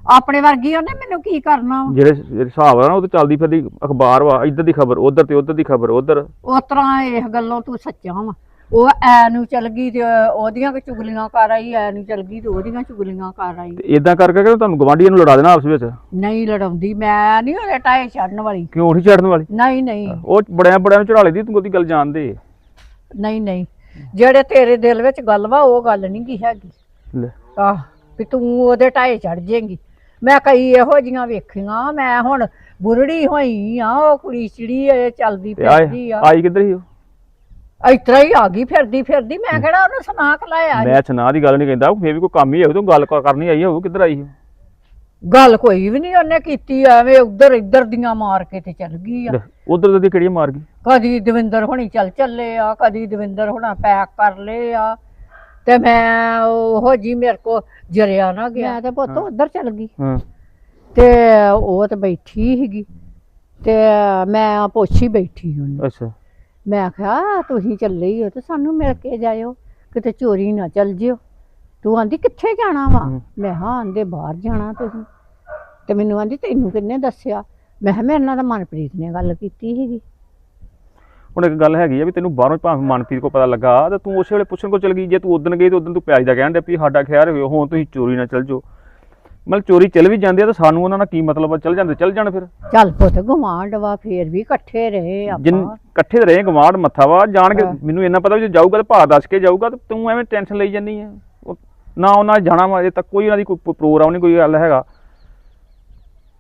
Speaker 4: ਆਪਣੇ ਵਰਗੀ ਉਹਨੇ ਮੈਨੂੰ ਕੀ ਕਰਨਾ ਵਾ?
Speaker 1: ਜਿਹੜੇ ਜਿਹੜੇ ਹਿਸਾਬ ਆ ਨਾ ਉਹ ਤੇ ਚੱਲਦੀ ਫਿਰਦੀ ਅਖਬਾਰ ਵਾ ਇੱਧਰ ਦੀ ਖਬਰ ਉੱਧਰ ਤੇ ਉੱਧਰ ਦੀ ਖਬਰ ਉੱਧਰ।
Speaker 4: ਉਸ ਤਰ੍ਹਾਂ ਇਸ ਗੱਲੋਂ ਤੂੰ ਸੱਚਾ ਵਾ। ਉਹ ਐ ਨੂੰ ਚਲ ਗਈ ਤੇ ਉਹਦੀਆਂ ਕਿ ਚੁਗਲੀਆਂ ਕਰ ਆਈ ਐ ਨੂੰ ਚਲ ਗਈ ਤੇ ਉਹਦੀਆਂ ਚੁਗਲੀਆਂ ਕਰ ਆਈ।
Speaker 1: ਇਦਾਂ ਕਰ ਕਰਕੇ ਤੁਹਾਨੂੰ ਗਵਾਂਢੀਆਂ ਨੂੰ ਲੜਾ ਦੇਣਾ ਆਪਸ ਵਿੱਚ?
Speaker 4: ਨਹੀਂ ਲੜਾਉਂਦੀ ਮੈਂ ਨਹੀਂ ਉਹਦੇ ਟਾਏ ਛੱਡਣ ਵਾਲੀ।
Speaker 1: ਕਿਉਂ ਨਹੀਂ ਛੱਡਣ ਵਾਲੀ?
Speaker 4: ਨਹੀਂ ਨਹੀਂ।
Speaker 1: ਉਹ ਬੜਿਆਂ ਬੜਿਆਂ ਨੂੰ ਚੜਾ ਲੈਂਦੀ ਤੂੰ ਉਹਦੀ ਗੱਲ ਜਾਣਦੇ।
Speaker 4: ਨਹੀਂ ਨਹੀਂ। ਜਿਹੜੇ ਤੇਰੇ ਦਿਲ ਵਿੱਚ ਗੱਲ ਵਾ ਉਹ ਗੱਲ ਨਹੀਂ ਕੀ ਹੈਗੀ।
Speaker 1: ਲੈ।
Speaker 4: ਆਹ ਵੀ ਤੂੰ ਉਹਦੇ ਟਾਏ ਚੜ ਜਾਏਂਗੀ। ਮੈਂ ਕਈ ਇਹੋ ਜੀਆਂ ਵੇਖੀਆਂ ਮੈਂ ਹੁਣ ਬੁਰੜੀ ਹੋਈ ਆ ਉਹ ਕੁੜੀ ਚਿੜੀ ਐ ਚੱਲਦੀ
Speaker 1: ਤੇ
Speaker 4: ਫਿਰਦੀ
Speaker 1: ਆਏ
Speaker 4: ਆ।
Speaker 1: ਆਈ ਕਿੱਧਰ ਸੀ ਉਹ?
Speaker 4: ਇਤਰਾ ਹੀ ਆ ਗਈ ਫਿਰਦੀ ਫਿਰਦੀ ਮੈਂ ਕਿਹੜਾ ਉਹਨੂੰ ਸੁਨਾਖ ਲਾਇਆ
Speaker 1: ਮੈਂ ਸੁਨਾ ਦੀ ਗੱਲ ਨਹੀਂ ਕਹਿੰਦਾ ਫੇਰ ਵੀ ਕੋਈ ਕੰਮ ਹੀ ਹੋਊ ਤੂੰ ਗੱਲ ਕ- ਕਰਨੀ ਆਈ ਹੋਊ ਕਿੱਧਰ ਆਈ ਸੀ?
Speaker 4: ਗੱਲ ਕੋਈ ਵੀ ਨਹੀਂ ਉਹਨੇ ਕੀਤੀ ਐਵੇਂ ਉਧਰ ਇੱਧਰ ਦੀਆਂ ਮਾਰ ਕੇ ਤੇ ਚੱਲ ਗਈ ਆ।
Speaker 1: ਲੈ, ਉਧਰ ਦੀ ਕਿਹੜੀ ਮਾਰ ਗਈ?
Speaker 4: ਕਦੀ ਦਵਿੰਦਰ ਹੋਣੀ ਚੱਲ ਚੱਲੇ ਆ ਕਦੀ ਦਵਿੰਦਰ ਹੋਣਾ ਪੈਕ ਕਰ ਲਏ ਆ। ਤੇ ਮੈਂ ਉਹ ਜੀ ਮੇਰੇ ਕੋ ਜਰਿਆ ਨਾ ਗਿਆ। ਮੈਂ ਤੇ ਪੁੱਤ ਉਧਰ ਚੱਲ ਗਈ।
Speaker 1: ਹਾਂ।
Speaker 4: ਤੇ ਉਹ ਤੇ ਬੈਠੀ ਸੀਗੀ। ਤੇ ਮੈਂ ਪੁੱਛੀ ਬੈਠੀ ਉਹਨੂੰ।
Speaker 1: ਅੱਛਾ।
Speaker 4: ਮੈਂ ਕਿਹਾ ਤੁਸੀਂ ਚੱਲੇ ਹੀ ਹੋ ਤੇ ਸਾਨੂੰ ਮਿਲ ਕੇ ਜਾਇਓ। ਕਿਤੇ ਚੋਰੀ ਨਾ ਚੱਲ ਜਿਓ। ਤੂੰ ਆਂਦੀ ਕਿੱਥੇ ਜਾਣਾ ਵਾ। ਮੈਂ ਹਾਂ ਆਂਦੇ ਬਾਹਰ ਜਾਣਾ ਤੁਸੀਂ। ਤੇ ਮੈਨੂੰ ਆਂਦੀ ਤੈਨੂੰ ਕਿੰਨੇ ਦੱਸਿਆ? ਮੈਂ ਕਿਹਾ ਮੇਰੇ ਨਾਲ ਤਾਂ ਮਨਪ੍ਰੀਤ ਨੇ ਗੱਲ ਕੀਤੀ ਸੀਗੀ।
Speaker 1: ਹੁਣ ਇੱਕ ਗੱਲ ਹੈਗੀ ਆ ਵੀ ਤੈਨੂੰ ਬਾਹਰੋਂ ਭਾਵੇਂ ਮਨਪ੍ਰੀਤ ਕੋ ਪਤਾ ਲੱਗਾ ਤੇ ਤੂੰ ਉਸੇ ਵੇਲੇ ਪੁੱਛਣ ਕੋ ਚਲ ਗਈ ਜੇ ਤੂੰ ਉਦਣ ਗਈ ਤੇ ਉਦਣ ਤੂੰ ਪਿਆਜ ਦਾ ਕਹਿਣ ਦੇ ਵੀ ਸਾਡਾ ਖਿਆਲ ਹੋਇਓ ਹੁਣ ਤੁਸੀਂ ਚੋਰੀ ਨਾ ਚੱਲ ਜਾਓ। ਮਤਲਬ ਚੋਰੀ ਚੱਲ ਵੀ ਜਾਂਦੇ ਆ ਤਾਂ ਸਾਨੂੰ ਉਹਨਾਂ ਨਾਲ ਕੀ ਮਤਲਬ ਆ ਚੱਲ ਜਾਂਦੇ ਚੱਲ ਜਾਣ ਫਿਰ।
Speaker 4: ਚੱਲ ਪੁੱਤ ਗਵਾਂਢ ਵਾ ਫੇਰ ਵੀ ਇਕੱਠੇ ਰਹੇ
Speaker 1: ਜਿੰਨ
Speaker 4: ਆਪਾਂ
Speaker 1: ਇਕੱਠੇ ਰਹੇ ਗਵਾਂਢ ਮੱਥਾ ਵਾ ਜਾਣ ਕੇ
Speaker 4: ਹਾਂ।
Speaker 1: ਮੈਨੂੰ ਇੰਨਾ ਪਤਾ ਵੀ ਜੇ ਜਾਊਗਾ ਤਾਂ ਭਾਅ ਦੱਸ ਕੇ ਜਾਊਗਾ ਤੇ ਤੂੰ ਐਵੇਂ ਟੈਨਸ਼ਨ ਲਈ ਜਾਂਦੀ ਆ। ਉਹ- ਨਾ ਉਹਨਾਂ ਨੇ ਜਾਣਾ ਵਾ ਅਜੇ ਤੱਕ ਕੋਈ ਉਹਨਾਂ ਦੀ ਕੋਈ ਪ੍ਰੋਗਰਾਮ ਨਹੀਂ ਕੋਈ ਗੱਲ ਹੈਗਾ।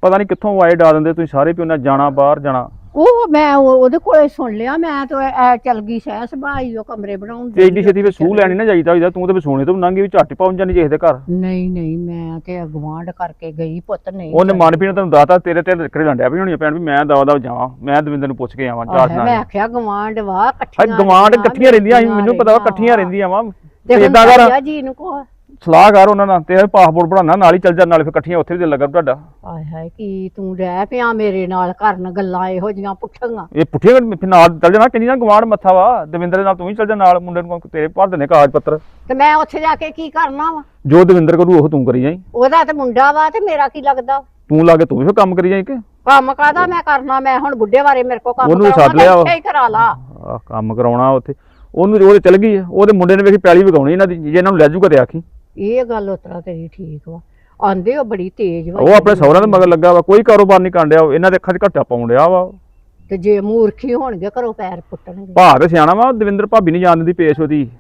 Speaker 1: ਪਤਾ ਨਹੀਂ ਕਿੱਥੋਂ ਆਏ ਡਾ ਦਿੰਦੇ ਤੁਸੀਂ ਸਾਰੇ ਵੀ ਉਹਨਾਂ ਜਾਣਾ ਬਾਹਰ ਜਾਣਾ।
Speaker 4: ਉਹ ਮੈਂ ਉਹ- ਉਹਦੇ ਕੋਲੇ ਸੁਣ ਲਿਆ ਮੈਂ ਤਾਂ ਐ ਚੱਲ ਗਈ ਸਹਿ ਸਭਾਈ ਉਹ ਕਮਰੇ ਬਣਾਉਣ
Speaker 1: ਤੇ ਏਡੀ ਛੇਤੀ ਫੇ ਸੂਹ ਲੈਣੀ ਨਾ ਜਾਈਦਾ ਹੋਈਦਾ ਤੂੰ ਤੇ ਸੋਨੇ ਤੋਂ ਨੰਗੀ ਵੀ ਝੱਟ ਪਹੁੰਚ ਜਾਣੀ ਕਿਸੇ ਦੇ ਘਰ।
Speaker 4: ਨਹੀਂ ਨਹੀਂ ਮੈਂ ਤੇ ਗਵਾਂਢ ਕਰਕੇ ਗਈ ਪੁੱਤ ਨਹੀਂ
Speaker 1: ਉਹਨੇ ਮਨਪ੍ਰੀਤ ਨੇ ਤੈਨੂੰ ਦੱਸਤਾ ਤੇਰੇ ਤੇ ਕਰੇ ਲੰਡਿਆ ਵੀ ਹੋਣੀ ਆ ਭੈਣ ਵੀ ਮੈਂ ਦਵਾ ਦਵਾ ਜਾਵਾਂ ਮੈਂ ਦਵਿੰਦਰ ਨੂੰ ਪੁੱਛ ਕੇ ਆਵਾਂ ਚਾਰ
Speaker 4: ਆਹ, ਮੈਂ
Speaker 1: ਦੀ
Speaker 4: ਆਖਿਆ ਗਵਾਂਢ ਵਾ ਇਕੱਠੀਆਂ
Speaker 1: ਗਵਾਂਡ
Speaker 4: ਰਹਿੰਦੀਆਂ,
Speaker 1: ਇਕੱਠੀਆਂ ਰਹਿੰਦੀਆਂ ਸੀ, ਮੈਨੂੰ ਪਤਾ ਵਾ ਇਕੱਠੀਆਂ ਰਹਿੰਦੀਆਂ ਵਾ
Speaker 4: ਤੇ
Speaker 1: ਕਰ।
Speaker 4: ਕਰ ਜੀ ਨੂੰ ਕੋ
Speaker 1: ਸਲਾਹ ਕਰ ਉਹਨਾਂ ਨਾਲ ਤੇਰਾ ਪਾਸਪੋਰਟ ਬਣਾਉਣਾ ਨਾਲ ਹੀ ਚੱਲ ਜਾ ਨਾਲ ਫਿਰ ਇਕੱਠੀਆਂ ਉੱਥੇ ਵੀ ਦਿਲ ਲੱਗਾ ਤੁਹਾਡਾ।
Speaker 4: ਆਏ ਹਾਏ ਕੀ ਤੂੰ ਰਹਿ ਪਿਆ ਮੇਰੇ ਨਾਲ ਕਰਨ ਗੱਲਾਂ ਇਹੋ ਜੀਆਂ ਪੁੱਠੀਆਂ।
Speaker 1: ਇਹ ਪੁੱਠੀਆਂ ਫਿਰ ਨਾਲ ਚੱਲ ਜਾਣਾ ਕਿੰਨੀ ਨਾ ਗਵਾਂਡ ਮੱਥਾ ਵਾ ਦਵਿੰਦਰ ਦੇ ਨਾਲ ਤੂੰ ਵੀ ਚੱਲ ਜਾ ਨਾਲ ਮੁੰਡੇ ਨੂੰ ਤੇਰੇ ਭਰ ਦੇਣੇ ਕਾਗਜ਼ ਪੱਤਰ।
Speaker 4: ਤੇ ਮੈਂ ਉੱਥੇ ਜਾ ਕੇ ਕੀ ਕਰਨਾ ਵਾ?
Speaker 1: ਜੋ ਦਵਿੰਦਰ ਕਰੂ ਉਹ ਤੂੰ ਕਰੀ ਜਾਈ।
Speaker 4: ਉਹਦਾ ਤੇ ਮੁੰਡਾ ਵਾ ਤੇ ਮੇਰਾ ਕੀ ਲੱਗਦਾ?
Speaker 1: ਤੂੰ ਲਾ ਕੇ ਤੂੰ ਵੀ ਫਿਰ ਕੰਮ ਕਰੀ ਜਾਈ ਕਿ?
Speaker 4: ਕੰਮ ਕਾਦਾ ਮੈਂ ਕਰਨਾ? ਮੈਂ ਹੁਣ ਬੁੱਢੇ ਬਾਰੇ ਮੇਰੇ ਕੋ ਕੰਮ
Speaker 1: ਉਹਨੂੰ ਸੱਦ ਲਿਆ ਵਾ।
Speaker 4: ਇੱਥੇ ਹੀ ਕਰਾ ਲਾ।
Speaker 1: ਆਹ ਕੰਮ ਕਰਾਉਣਾ ਉੱਥੇ। ਉਹਨੂੰ ਉਹਦੇ ਚੱਲ ਗਈ ਆ ਉਹਦੇ ਮੁੰਡੇ ਨੇ ਵੇਖੀ ਪੈਲੀ ਵਿਗਾਉਣੀ ਇਹਨਾਂ ਦੀ ਜੇ ਇਹਨਾਂ ਨੂੰ ਲੈ ਜੂਗਾ ਤੇ ਆਖੀ।
Speaker 4: ਇਹ ਗੱਲ ਉਤਰਾ ਤੇਰੀ ਠੀਕ ਵਾ। ਆਂਦੇ ਉਹ ਬੜੀ ਤੇਜ਼ ਵਾ।
Speaker 1: ਉਹ ਆਪਣੇ ਸਹੁਰਿਆਂ ਦੇ ਮਗਰ ਲੱਗਾ ਵਾ ਕੋਈ ਕਾਰੋਬਾਰ ਨਹੀਂ ਕਾਂਡਿਆ ਇਹਨਾਂ ਦੇ ਅੱਖਾਂ 'ਚ ਘੱਟਾ ਪਾਉਣ ਡਿਆ ਵਾ।
Speaker 4: ਤੇ ਜੇ ਮੂਰਖੀ ਹੋਣਗੇ ਘਰੋਂ ਪੈਰ ਪੁੱਟਣਗੇ।
Speaker 1: ਤੇ ਸਿਆਣਾ ਵਾ ਦਵਿੰਦਰ ਭਾਬੀ ਨਹੀਂ ਜਾਣ ਦਿੰਦੀ ਪੇਸ਼ ਉਹਦੀ।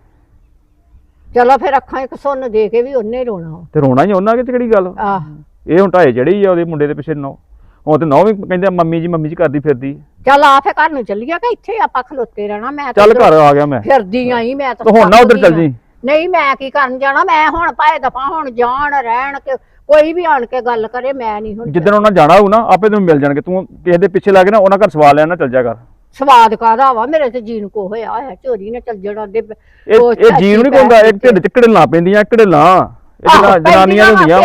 Speaker 4: ਚਲੋ ਫਿਰ ਅੱਖਾਂ ਇੱਕ ਸੁੰਨ ਦੇ ਕੇ ਵੀ ਉਹਨੇ ਰੋਣਾ ਵਾ।
Speaker 1: ਤੇ ਰੋਣਾ ਹੀ ਉਹਨਾਂ ਕਿ ਕਿਹੜੀ ਗੱਲ?
Speaker 4: ਆਹ।
Speaker 1: ਇਹ ਹੁਣ ਢਾਏ ਚੜੀ ਆ ਉਹਦੇ ਮੁੰਡੇ ਦੇ ਪਿੱਛੇ ਨੌ। ਉਹ ਤੇ ਨੌ ਵੀ ਕਹਿੰਦੇ ਮੰਮੀ ਜੀ ਮੰਮੀ ਜੀ ਕਰਦੀ ਫਿਰਦੀ।
Speaker 4: ਚੱਲ ਆ ਫੇ ਘਰ ਨੂੰ ਚੱਲੀਏ ਕਿ ਇੱਥੇ ਆਪਾਂ ਖਲੋਤੇ ਰਹਿਣਾ ਮੈਂ ਤਾਂ
Speaker 1: ਚੱਲ ਘਰ ਆ ਗਿਆ ਮੈਂ।
Speaker 4: ਫਿਰਦੀ ਆਈ ਮੈਂ ਤਾਂ
Speaker 1: ਤੇ ਹੁਣ ਨਾ ਉਧਰ ਚੱਲ ਜੀ।
Speaker 4: ਨਹੀਂ ਮੈਂ ਕੀ ਕਰਨ ਜਾਣਾ? ਮੈਂ ਹੁਣ ਭਾਏ ਦਫਾ ਹੁਣ ਜਾਣ ਰਹਿਣ ਕਿ ਕੋਈ ਵੀ ਆਣ ਕੇ ਗੱਲ ਕਰੇ ਮੈਂ ਨਹੀਂ ਹੁਣ
Speaker 1: ਜਿੱਦਣ ਉਹਨਾਂ ਜਾਣਾ ਹੋਊ ਨਾ ਆਪੇ ਤੈਨੂੰ ਮਿਲ ਜਾਣਗੇ। ਤੂੰ ਕਿਸੇ ਦੇ ਪਿੱਛੇ ਲੱਗ ਨਾ ਉਹਨਾਂ ਘਰ ਸਵਾਲ ਲੈਣਾ ਚੱਲ ਜਾ ਕਰ
Speaker 4: ਸਵਾਦ ਕਾਦਾ ਵਾ? ਮੇਰੇ ਤੇ ਜੀਨ ਕੋ ਹੋਇਆ ਹੋਇਆ ਚੋਰੀ ਨੇ ਚੱਲ ਜਣਾ ਦੇ
Speaker 1: ਇਹ ਜੀਵ ਨਹੀਂ ਕੋਂਦਾ ਇੱਕ ਢਿੱਡ ਚ ਕਿੜਲਾਂ ਪੈਂਦੀਆਂ ਕਿੜਲਾਂ ਇਹ ਜਨਾ- ਜਨਾਨੀਆਂ ਹੁੰਦੀਆਂ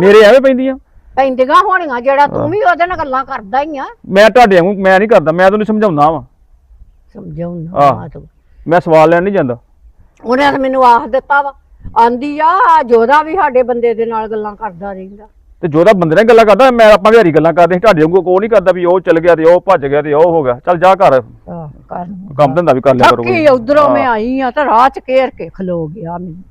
Speaker 1: ਮੇਰੇ ਐਵੇਂ ਪੈਂਦੀਆਂ।
Speaker 4: ਪੈਂਦੀਆਂ ਹੋਣੀਆਂ ਜਿਹੜਾ ਤੂੰ ਵੀ ਉਹਦੇ ਨਾਲ ਗੱਲਾਂ ਕਰਦਾ ਹੀ ਆ।
Speaker 1: ਮੈਂ ਤੁਹਾਡੇ ਵਾਂਗੂ ਮੈਂ ਨਹੀਂ ਕਰਦਾ ਮੈਂ ਤੈਨੂੰ ਸਮਝਾਉਣਾ ਵਾ।
Speaker 4: ਤੂੰ।
Speaker 1: ਮੈਂ ਸਵਾਲ ਲੈਣ ਨਹੀਂ ਜਾਂਦਾ।
Speaker 4: ਉਹਨੇ ਤਾਂ ਮੈਨੂੰ ਆਖ ਦਿੱਤਾ ਵਾ ਆਂਦੀ ਆ ਜੋਦਾ ਵੀ ਸਾਡੇ ਬੰਦੇ ਦੇ ਨਾਲ ਗੱਲਾਂ ਕਰਦਾ ਰਹਿੰਦਾ।
Speaker 1: ਤੇ ਜੋਦਾ ਬੰਦੇ ਨਾਲ ਗੱਲਾਂ ਕਰਦਾ ਮੈਂ ਆਪਾਂ ਵਿਹਾਰੀ ਗੱਲਾਂ ਕਰਦੇ ਸੀ ਤੁਹਾਡੇ ਵਾਂਗੂ ਕੋਈ ਨਹੀਂ ਕਰਦਾ ਵੀ ਉਹ ਚੱਲ ਗਿਆ ਤੇ ਉਹ ਭੱਜ ਗਿਆ ਤੇ ਉਹ ਹੋ ਗਿਆ। ਚੱਲ ਜਾ ਘਰ।
Speaker 4: ਆਹ ਕਰ।
Speaker 1: ਕੰਮ ਧੰਦਾ ਵੀ ਕਰ ਲਿਆ ਕਰੋ
Speaker 4: ਥੱਕੀ ਉਧਰੋਂ ਮੈਂ ਆਈ ਆ ਤਾਂ ਰਾਹ ਚ ਘੇਰ ਕੇ ਖਲੋ ਗਿਆ ਮੈਨੂੰ।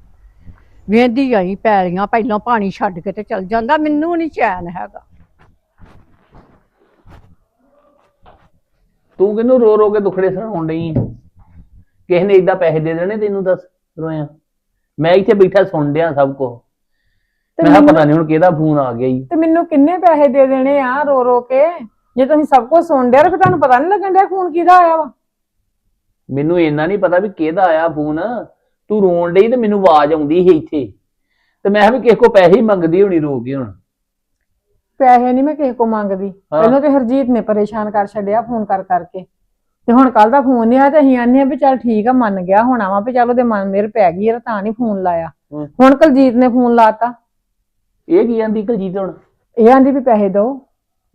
Speaker 4: ਵੇਂਦੀ ਆਈ ਪੈਲੀਆਂ ਪਹਿਲਾਂ ਪਾਣੀ ਛੱਡ ਕੇ ਤੇ ਚਲ ਜਾਂਦਾ ਮੈਨੂੰ ਨਹੀਂ ਚੈਨ ਹੈਗਾ।
Speaker 5: ਤੂੰ ਕਿਹਨੂੰ ਰੋ ਰੋ ਕੇ ਦੁਖੜੇ ਸੁਣਾਉਣ ਡਈ ਆਂ? ਕਿਸੇ ਨੇ ਇਦਾਂ ਪੈਸੇ ਦੇ ਦੇਣੇ ਤੈਨੂੰ ਦੱਸ ਰੋਇਆ? ਮੈਂ ਇੱਥੇ ਬੈਠਾ ਸੁਣ ਡਿਆ ਸਭ ਕੁਝ
Speaker 3: ਤੇ
Speaker 5: ਮੈਂ ਕਿਹਾ ਪਤਾ ਨਹੀਂ ਹੁਣ ਕਿਹਦਾ ਫੋਨ ਆ ਗਿਆ ਈ।
Speaker 3: ਤੇ ਮੈਨੂੰ ਕਿੰਨੇ ਪੈਸੇ ਦੇ ਦੇਣੇ ਆ ਰੋ ਰੋ ਕੇ? ਜੇ ਤੁਸੀਂ ਸਭ ਕੁਝ ਸੁਣ ਡਿਆ ਫਿਰ ਤੁਹਾਨੂੰ ਪਤਾ ਨਹੀਂ ਲੱਗਣ ਡਿਆ ਖੂਨ ਕਿਹਦਾ ਆਇਆ ਵਾ।
Speaker 5: ਮੈਨੂੰ ਇੰਨਾ ਨਹੀਂ ਪਤਾ ਵੀ ਕਿਹਦਾ ਆਇਆ ਫੋਨ। ਤੂੰ ਰੋਣ ਡਈ ਤੇ ਮੈਨੂੰ ਆਵਾਜ਼ ਆਉਂਦੀ ਸੀ ਇੱਥੇ। ਤੇ ਮੈਂ ਕਿਹਾ ਵੀ ਕਿਸੇ ਕੋ ਪੈਸੇ ਹੀ ਮੰਗਦੀ ਹੋਣੀ ਰੋ ਕੇ ਹੁਣ।
Speaker 3: ਪੈਸੇ ਨਹੀਂ ਮੈਂ ਕਿਸੇ ਕੋ ਮੰਗਦੀ। ਪਹਿਲਾਂ ਤੇ ਹਰਜੀਤ ਨੇ ਪਰੇਸ਼ਾਨ ਕਰ ਛੱਡਿਆ ਫੋਨ ਕਰ ਕਰਕੇ। ਤੇ ਹੁਣ ਕੱਲ ਦਾ ਫੋਨ ਨਹੀਂ ਆਇਆ ਤੇ ਅਸੀਂ ਆਨੇ ਆ ਵੀ ਚੱਲ ਠੀਕ ਆ ਮੰਨ ਗਿਆ ਹੋਣਾ ਵਾ ਵੀ ਚੱਲ ਉਹਦੇ ਮਨ ਮੇਰ ਪੈ ਗਈ ਆ ਤਾਂ ਨਹੀਂ ਫੋਨ ਲਾਇਆ।
Speaker 5: ਹੂੰ।
Speaker 3: ਹੁਣ ਕੁਲਜੀਤ ਨੇ ਫੋਨ ਲਾਤਾ।
Speaker 5: ਇਹ ਕੀ ਆਂਦੀ ਕਲਜੀਤ ਹੁਣ?
Speaker 3: ਇਹ ਆਂਦੀ ਵੀ ਪੈਸੇ ਦਿਓ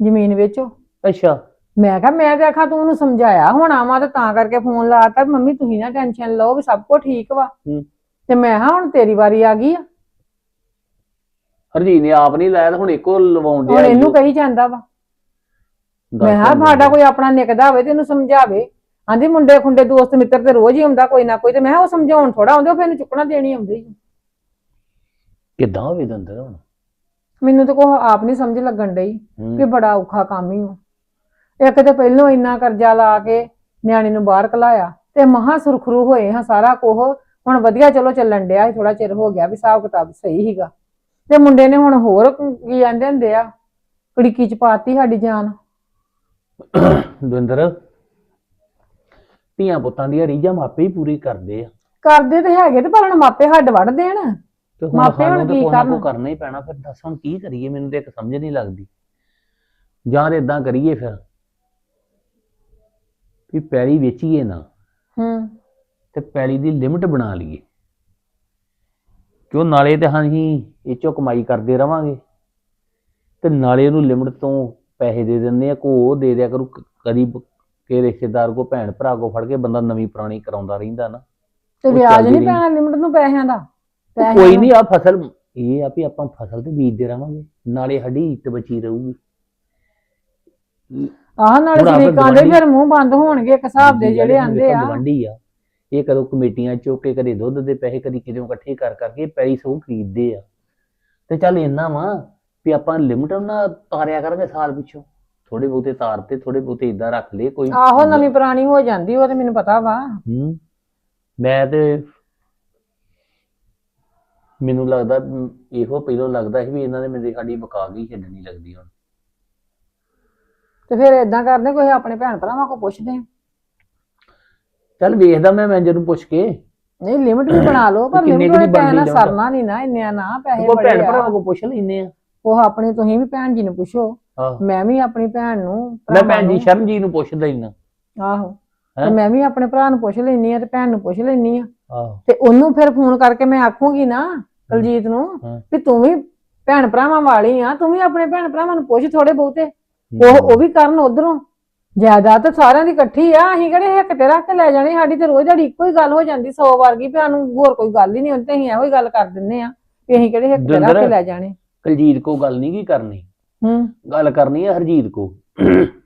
Speaker 3: ਜ਼ਮੀਨ ਵੇਚੋ।
Speaker 5: ਅੱਛਾ।
Speaker 3: ਮੈਂ ਕਿਹਾ ਮੈਂ ਤੇ ਆਖਾ ਤੂੰ ਉਹਨੂੰ ਸਮਝਾਇਆ ਹੋਣਾ ਵਾ ਤੇ ਤਾਂ ਕਰਕੇ ਫੋਨ ਲਾਤਾ ਵੀ ਮੰਮੀ ਤੁਸੀਂ ਨਾ ਟੈਨਸ਼ਨ ਲਓ ਵੀ ਸਭ ਕੁਝ ਠੀਕ ਵਾ।
Speaker 5: ਹੂੰ।
Speaker 3: ਤੇ ਮੈਂ ਹਾਂ ਹੁਣ ਤੇਰੀ ਵਾਰੀ ਆ ਗਈ ਆ।
Speaker 5: ਹਰਜੀਤ ਨੇ ਆਪ ਨਹੀਂ ਲਾਇਆ ਤੇ ਹੁਣ ਇੱਕੋ ਲਵਾਉਣ
Speaker 3: ਹੁਣ
Speaker 5: ਡਿਆ
Speaker 3: ਇਹਨੂੰ ਕਹੀ ਜਾਂਦਾ ਵਾ। ਮੈਂ ਹਾਂ ਸਾਡਾ ਕੋਈ ਆਪਣਾ ਨਿਕਦਾ ਹੋਵੇ ਤੇ ਇਹਨੂੰ ਸਮਝਾਵੇ। ਆਂਦੀ ਮੁੰਡੇ ਖੁੰਡੇ ਦੋਸਤ ਮਿੱਤਰ ਤੇ ਰੋਜ਼ ਹੀ ਹੁੰਦਾ ਕੋਈ ਨਾ ਕੋਈ ਤੇ ਮੈਂ ਕਿਹਾ ਉਹ ਸਮਝਾਉਣ ਥੋੜਾ ਆਉਂਦੇ ਫਿਰ ਇਹਨੂੰ ਚੁੱਕਣਾ ਦੇਣੀ ਆਉਂਦੀ
Speaker 5: ਕਿੱਦਾਂ ਹੋਵੇ ਦੰਦਰ ਹੁਣ?
Speaker 3: ਮੈਨੂੰ ਤਾਂ ਕੋਈ ਆਪ ਨਹੀਂ ਸਮਝ ਲੱਗਣ ਡਈ
Speaker 5: ਹੂੰ।
Speaker 3: ਕਿ ਬੜਾ ਔਖਾ ਕੰਮ ਹੀ ਉਹ। ਇੱਕ ਤੇ ਪਹਿਲੋਂ ਇੰਨਾ ਕਰਜ਼ਾ ਲਾ ਕੇ ਨਿਆਣੇ ਨੂੰ ਬਾਹਰ ਕਲਾਇਆ ਤੇ ਮਹਾ ਸੁਰਖਰੂ ਹੋਏ ਹਾਂ ਸਾਰਾ ਕੁਝ ਹੁਣ ਵਧੀਆ ਚਲੋ ਚੱਲਣ ਡਿਆ ਥੋੜਾ ਚਿਰ ਹੋ ਗਿਆ ਵੀ ਹਿਸਾਬ ਕਿਤਾਬ ਸਹੀ ਹੀਗਾ ਤੇ ਮੁੰਡੇ ਨੇ ਹੁਣ ਹੋਰ ਕੀ ਜਾਂਦੇ ਹੁੰਦੇ ਆ? ਕੜੀਕੀ ਚ ਪਾਤੀ ਸਾਡੀ ਜਾਨ।
Speaker 5: ਦਵਿੰਦਰ ਧੀਆਂ ਪੁੱਤਾਂ ਦੀਆਂ ਰੀਝਾਂ ਮਾਪੇ ਹੀ ਪੂਰੀ ਕਰਦੇ ਆ।
Speaker 3: ਕਰਦੇ ਤੇ ਹੈਗੇ ਤੇ ਪਰ ਹੁਣ ਮਾਪੇ ਹੱਡ ਵੱਢ ਦੇਣ।
Speaker 5: ਤੇ ਹੁਣ
Speaker 3: ਮਾਪੇ ਹੁਣ
Speaker 5: ਸਾਨੂੰ
Speaker 3: ਕੀ
Speaker 5: ਨਾ
Speaker 3: ਕਰਨ?
Speaker 5: ਕਰਨਾ ਹੀ ਪੈਣਾ ਫਿਰ ਦੱਸ ਹੁਣ ਕੀ ਕਰੀਏ ਮੈਨੂੰ ਤੇ ਇੱਕ ਸਮਝ ਨਹੀਂ ਲੱਗਦੀ। ਜਾਂ ਤੇ ਇਦਾਂ ਕਰੀਏ ਫਿਰ ਵੀ ਪੈਲੀ ਵੇਚੀਏ ਨਾ
Speaker 3: ਹੂੰ।
Speaker 5: ਤੇ ਪੈਲੀ ਦੀ ਲਿਮਟ ਬਣਾ ਲਈਏ। ਕਿਉਂ ਨਾਲੇ ਤੇ ਅਸੀਂ ਇਹ ਚੋਂ ਕਮਾਈ ਕਰਦੇ ਰਵਾਂਗੇ ਤੇ ਨਾਲੇ ਉਹਨੂੰ ਲਿਮਟ ਤੋਂ ਪੈਸੇ ਦੇ ਦਿੰਦੇ ਆ ਕੋ ਉਹ ਦੇ ਦਿਆ ਕਰੂ ਕਦੀ ਕੇ ਰਿਸ਼ਤੇਦਾਰ ਕੋ ਭੈਣ ਭਰਾ ਕੋ ਫੜ ਕੇ ਬੰਦਾ ਨਵੀਂ ਪੁਰਾਣੀ ਕਰਾਉਂਦਾ ਰਹਿੰਦਾ ਨਾ।
Speaker 3: ਤੇ
Speaker 5: ਉਹ
Speaker 3: ਵਿਆਜ
Speaker 5: ਚੱਲਦੀ
Speaker 3: ਨਹੀਂ। ਪੈਣਾ ਲਿਮਟ ਨੂੰ ਪੈਸਿਆਂ ਦਾ? ਪੈਸਿਆਂ
Speaker 5: ਕੋਈ। ਨਹੀਂ ਆ ਫਸਲ ਇਹ ਆ ਵੀ ਆਪਾਂ ਫਸਲ ਤੇ ਬੀਜਦੇ ਰਵਾਂਗੇ ਨਾਲੇ ਸਾਡੀ ਇੱਜ਼ਤ ਬਚੀ ਰਹੂਗੀ।
Speaker 3: ਆਹ ਨਾਲੇ
Speaker 5: ਹੁਣ ਆਪੇ
Speaker 3: ਸ਼ਰੀਕਾਂ ਦੇ
Speaker 5: ਗਵਾਂਢੀ-
Speaker 3: ਫਿਰ ਮੂੰਹ ਬੰਦ ਹੋਣਗੇ ਇੱਕ ਹਿਸਾਬ ਦੇ ਜਿਹੜੇ ਆਂਦੇ ਆ।
Speaker 5: ਗਵੰਡੀ ਆ ਇਹ ਕਦੋਂ ਕਮੇਟੀਆਂ ਚੁੱਕ ਕੇ ਕਦੇ ਦੁੱਧ ਦੇ ਪੈਸੇ ਕਦੀ ਕਿਦੋਂ ਇਕੱਠੇ ਕਰ ਕਰਕੇ ਪੈਰੀ ਸੋ ਖਰੀਦਦੇ ਆ। ਤੇ ਚੱਲ ਇੰਨਾ ਵਾ ਵੀ ਆਪਾਂ ਲਿਮਟ ਨਾ ਤਾਰਿਆ ਕਰਾਂਗੇ ਸਾਲ ਪਿੱਛੋਂ। ਥੋੜੇ ਬਹੁਤੇ ਤਾਰ ਤੇ ਥੋੜੇ ਬਹੁਤੇ ਇਦਾਂ ਰੱਖ ਲਏ ਕੋਈ
Speaker 3: ਆਹੋ ਨਵੀਂ ਪੁਰਾਣੀ ਹੋ ਜਾਂਦੀ ਉਹ ਤੇ ਮੈਨੂੰ ਪਤਾ ਵਾ।
Speaker 5: ਹੂੰ। ਮੈਂ ਤੇ ਮੈਨੂੰ ਲੱਗਦਾ ਇਹੋ ਪਹਿਲੋਂ ਲੱਗਦਾ ਸੀ ਵੀ ਇਹਨਾਂ ਨੇ ਮੇਰੇ ਸਾਡੀ ਬਕਾ ਗਈ ਛੱਡਣੀ ਲੱਗਦੀ ਹੁਣ।
Speaker 3: ਤੇ ਫਿਰ ਇਦਾਂ ਕਰਦੇ ਕੋਈ ਆਪਣੇ ਭੈਣ ਭਰਾਵਾਂ ਕੋ ਪੁੱਛਦੇ ਆ।
Speaker 5: ਚੱਲ ਵੇਖਦਾ ਮੈਂ ਮੈਨੇਜਰ ਨੂੰ ਪੁੱਛ ਕੇ।
Speaker 3: ਨਹੀਂ ਲਿਮਟ ਵੀ ਬਣਾ ਲਓ ਪਰ
Speaker 5: ਕਿੰਨੇ
Speaker 3: ਲਿਮਟ
Speaker 5: ਦੀ
Speaker 3: ਵਾਲੇ? ਸਰਨਾ ਨਹੀਂ ਨਾ ਇੰਨਿਆਂ ਨਾ ਪੈਸੇ
Speaker 5: ਉਹ ਭੈਣ
Speaker 3: ਬੜੇ ਆ।
Speaker 5: ਭਰਾਵਾਂ ਕੋ ਪੁੱਛ ਲੈਨੇ ਆ।
Speaker 3: ਉਹ ਆਪਣੀ ਤੁਸੀਂ ਵੀ ਭੈਣ ਜੀ ਨੂੰ ਪੁੱਛੋ।
Speaker 5: ਆਹੋ।
Speaker 3: ਮੈਂ ਵੀ ਆਪਣੀ ਭੈਣ ਨੂੰ
Speaker 5: ਮੈਂ ਭੈਣ ਜੀ
Speaker 3: ਨੂੰ-
Speaker 5: ਸ਼ਰਨਜੀਤ ਨੂੰ ਪੁੱਛਦਾ ਹੀ ਨਾ
Speaker 3: ਆਹੋ।
Speaker 5: ਹੈਂ?
Speaker 3: ਤੇ ਮੈਂ ਵੀ ਆਪਣੇ ਭਰਾ ਨੂੰ ਪੁੱਛ ਲੈਣੀ ਆ ਤੇ ਭੈਣ ਨੂੰ ਪੁੱਛ ਲੈਣੀ ਆ
Speaker 5: ਆਹੋ।
Speaker 3: ਤੇ ਉਹਨੂੰ ਫਿਰ ਫੋਨ ਕਰਕੇ ਮੈਂ ਆਖੂੰਗੀ ਨਾ ਕੁਲਜੀਤ ਨੂੰ
Speaker 5: ਹਾਂ।
Speaker 3: ਵੀ ਤੂੰ ਵੀ ਭੈਣ ਭਰਾਵਾਂ ਵਾਲੀ ਆ ਤੂੰ ਵੀ ਆਪਣੇ ਭੈਣ ਭਰਾਵਾਂ ਨੂੰ ਪੁੱਛ ਥੋੜੇ ਬਹੁਤੇ। ਉਹ ਉਹ ਵੀ ਕਰਨ ਉਧਰੋਂ। ਜਾਇਦਾਦ ਤਾਂ ਸਾਰਿਆਂ ਦੀ ਇਕੱਠੀ ਆ ਅਸੀਂ ਕਿਹੜੇ ਇੱਕ ਤੇ ਰੱਖ ਕੇ ਲੈ ਜਾਣੀ ਸਾਡੀ ਤੇ ਰੋਜ਼ ਦਿਹਾੜੀ ਇੱਕੋ ਹੀ ਗੱਲ ਹੋ ਜਾਂਦੀ 100 ਵਾਰ ਕੀ ਵੀ ਸਾਨੂੰ ਹੋਰ ਕੋਈ ਗੱਲ ਹੀ ਨਹੀਂ ਹੁੰਦੀ ਅਸੀਂ ਇਹੋ ਹੀ ਗੱਲ ਕਰ ਦਿੰਨੇ ਆ ਵੀ ਅਸੀਂ ਕਿਹੜੇ ਇੱਕ ਤੇ ਰੱਖ
Speaker 5: ਦਵਿੰਦਰ।
Speaker 3: ਕੇ ਲੈ ਜਾਣੇ।
Speaker 5: ਕਲਜੀਤ ਕੋ ਗੱਲ ਨਹੀਂ ਕੀ ਕਰਨੀ?
Speaker 3: ਹੂੰ।
Speaker 5: ਗੱਲ ਕਰਨੀ ਹੈ ਹਰਜੀਤ ਕੋ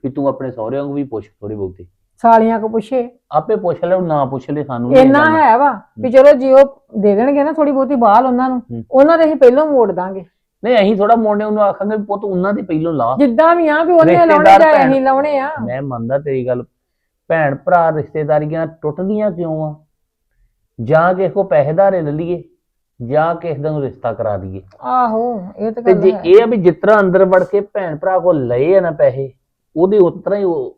Speaker 5: ਵੀ ਤੂੰ ਆਪਣੇ ਸਹੁਰਿਆਂ ਨੂੰ ਵੀ ਪੁੱਛ ਥੋੜੇ ਬਹੁਤੇ।
Speaker 3: ਸਾਲੀਆਂ ਕੋ ਪੁੱਛੇ?
Speaker 5: ਆਪੇ ਪੁੱਛ ਲੈ ਨਾ ਪੁੱਛ ਲੈ ਸਾਨੂੰ ਨੀ
Speaker 3: ਇੰਨਾ
Speaker 5: ਕਰਨਾ।
Speaker 3: ਹੈ ਵਾ ਵੀ ਚਲੋ ਜੇ ਉਹ ਦੇ ਦੇਣਗੇ ਨਾ ਥੋੜੀ ਬਹੁਤੀ ਬਾਲ ਉਹਨਾਂ ਨੂੰ। ਉਹਨਾਂ ਦੇ ਅਸੀਂ ਪਹਿਲਾਂ ਮੋੜ ਦਾਂਗੇ।
Speaker 5: ਨਹੀਂ ਅਸੀਂ ਥੋੜਾ ਮੋੜਨੇ ਉਹਨੂੰ ਆਖਾਂਗੇ ਵੀ ਪੁੱਤ ਉਹਨਾਂ ਦੇ ਪਹਿਲੋਂ ਲਾ।
Speaker 3: ਜਿੱਦਾਂ ਵੀ ਆ ਵੀ ਉਹਨੇ ਲਾਉਣੇ
Speaker 5: ਰਿਸ਼ਤੇਦਾਰ
Speaker 3: ਜਾਂ
Speaker 5: ਭੈਣ-
Speaker 3: ਅਸੀਂ ਲਾਉਣੇ ਆ।
Speaker 5: ਮੈਂ ਮੰਨਦਾ ਤੇਰੀ ਗੱਲ ਭੈਣ ਭਰਾ ਰਿਸ਼ਤੇਦਾਰੀਆਂ ਟੁੱਟਦੀਆਂ ਕਿਉਂ ਆ? ਜਾਂ ਕਿਸੇ ਕੋ ਪੈਸੇ ਧਾਰੇ ਲੈ ਲਈਏ। ਜਾਂ ਕਿਸੇ ਦਾ ਨੂੰ ਰਿਸ਼ਤਾ ਕਰਾ ਦਈਏ।
Speaker 3: ਆਹੋ ਇਹ ਤਾਂ
Speaker 5: ਤੇ
Speaker 3: ਗੱਲ
Speaker 5: ਜੇ
Speaker 3: ਹੈ।
Speaker 5: ਇਹ ਆ ਵੀ ਤਰ੍ਹਾਂ ਅੰਦਰ ਵੜ ਕੇ ਭੈਣ ਭਰਾ ਕੋ ਲਏ ਆ ਨਾ ਪੈਸੇ ਉਹਦੇ ਉਤਰਾ ਹੀ ਉਹ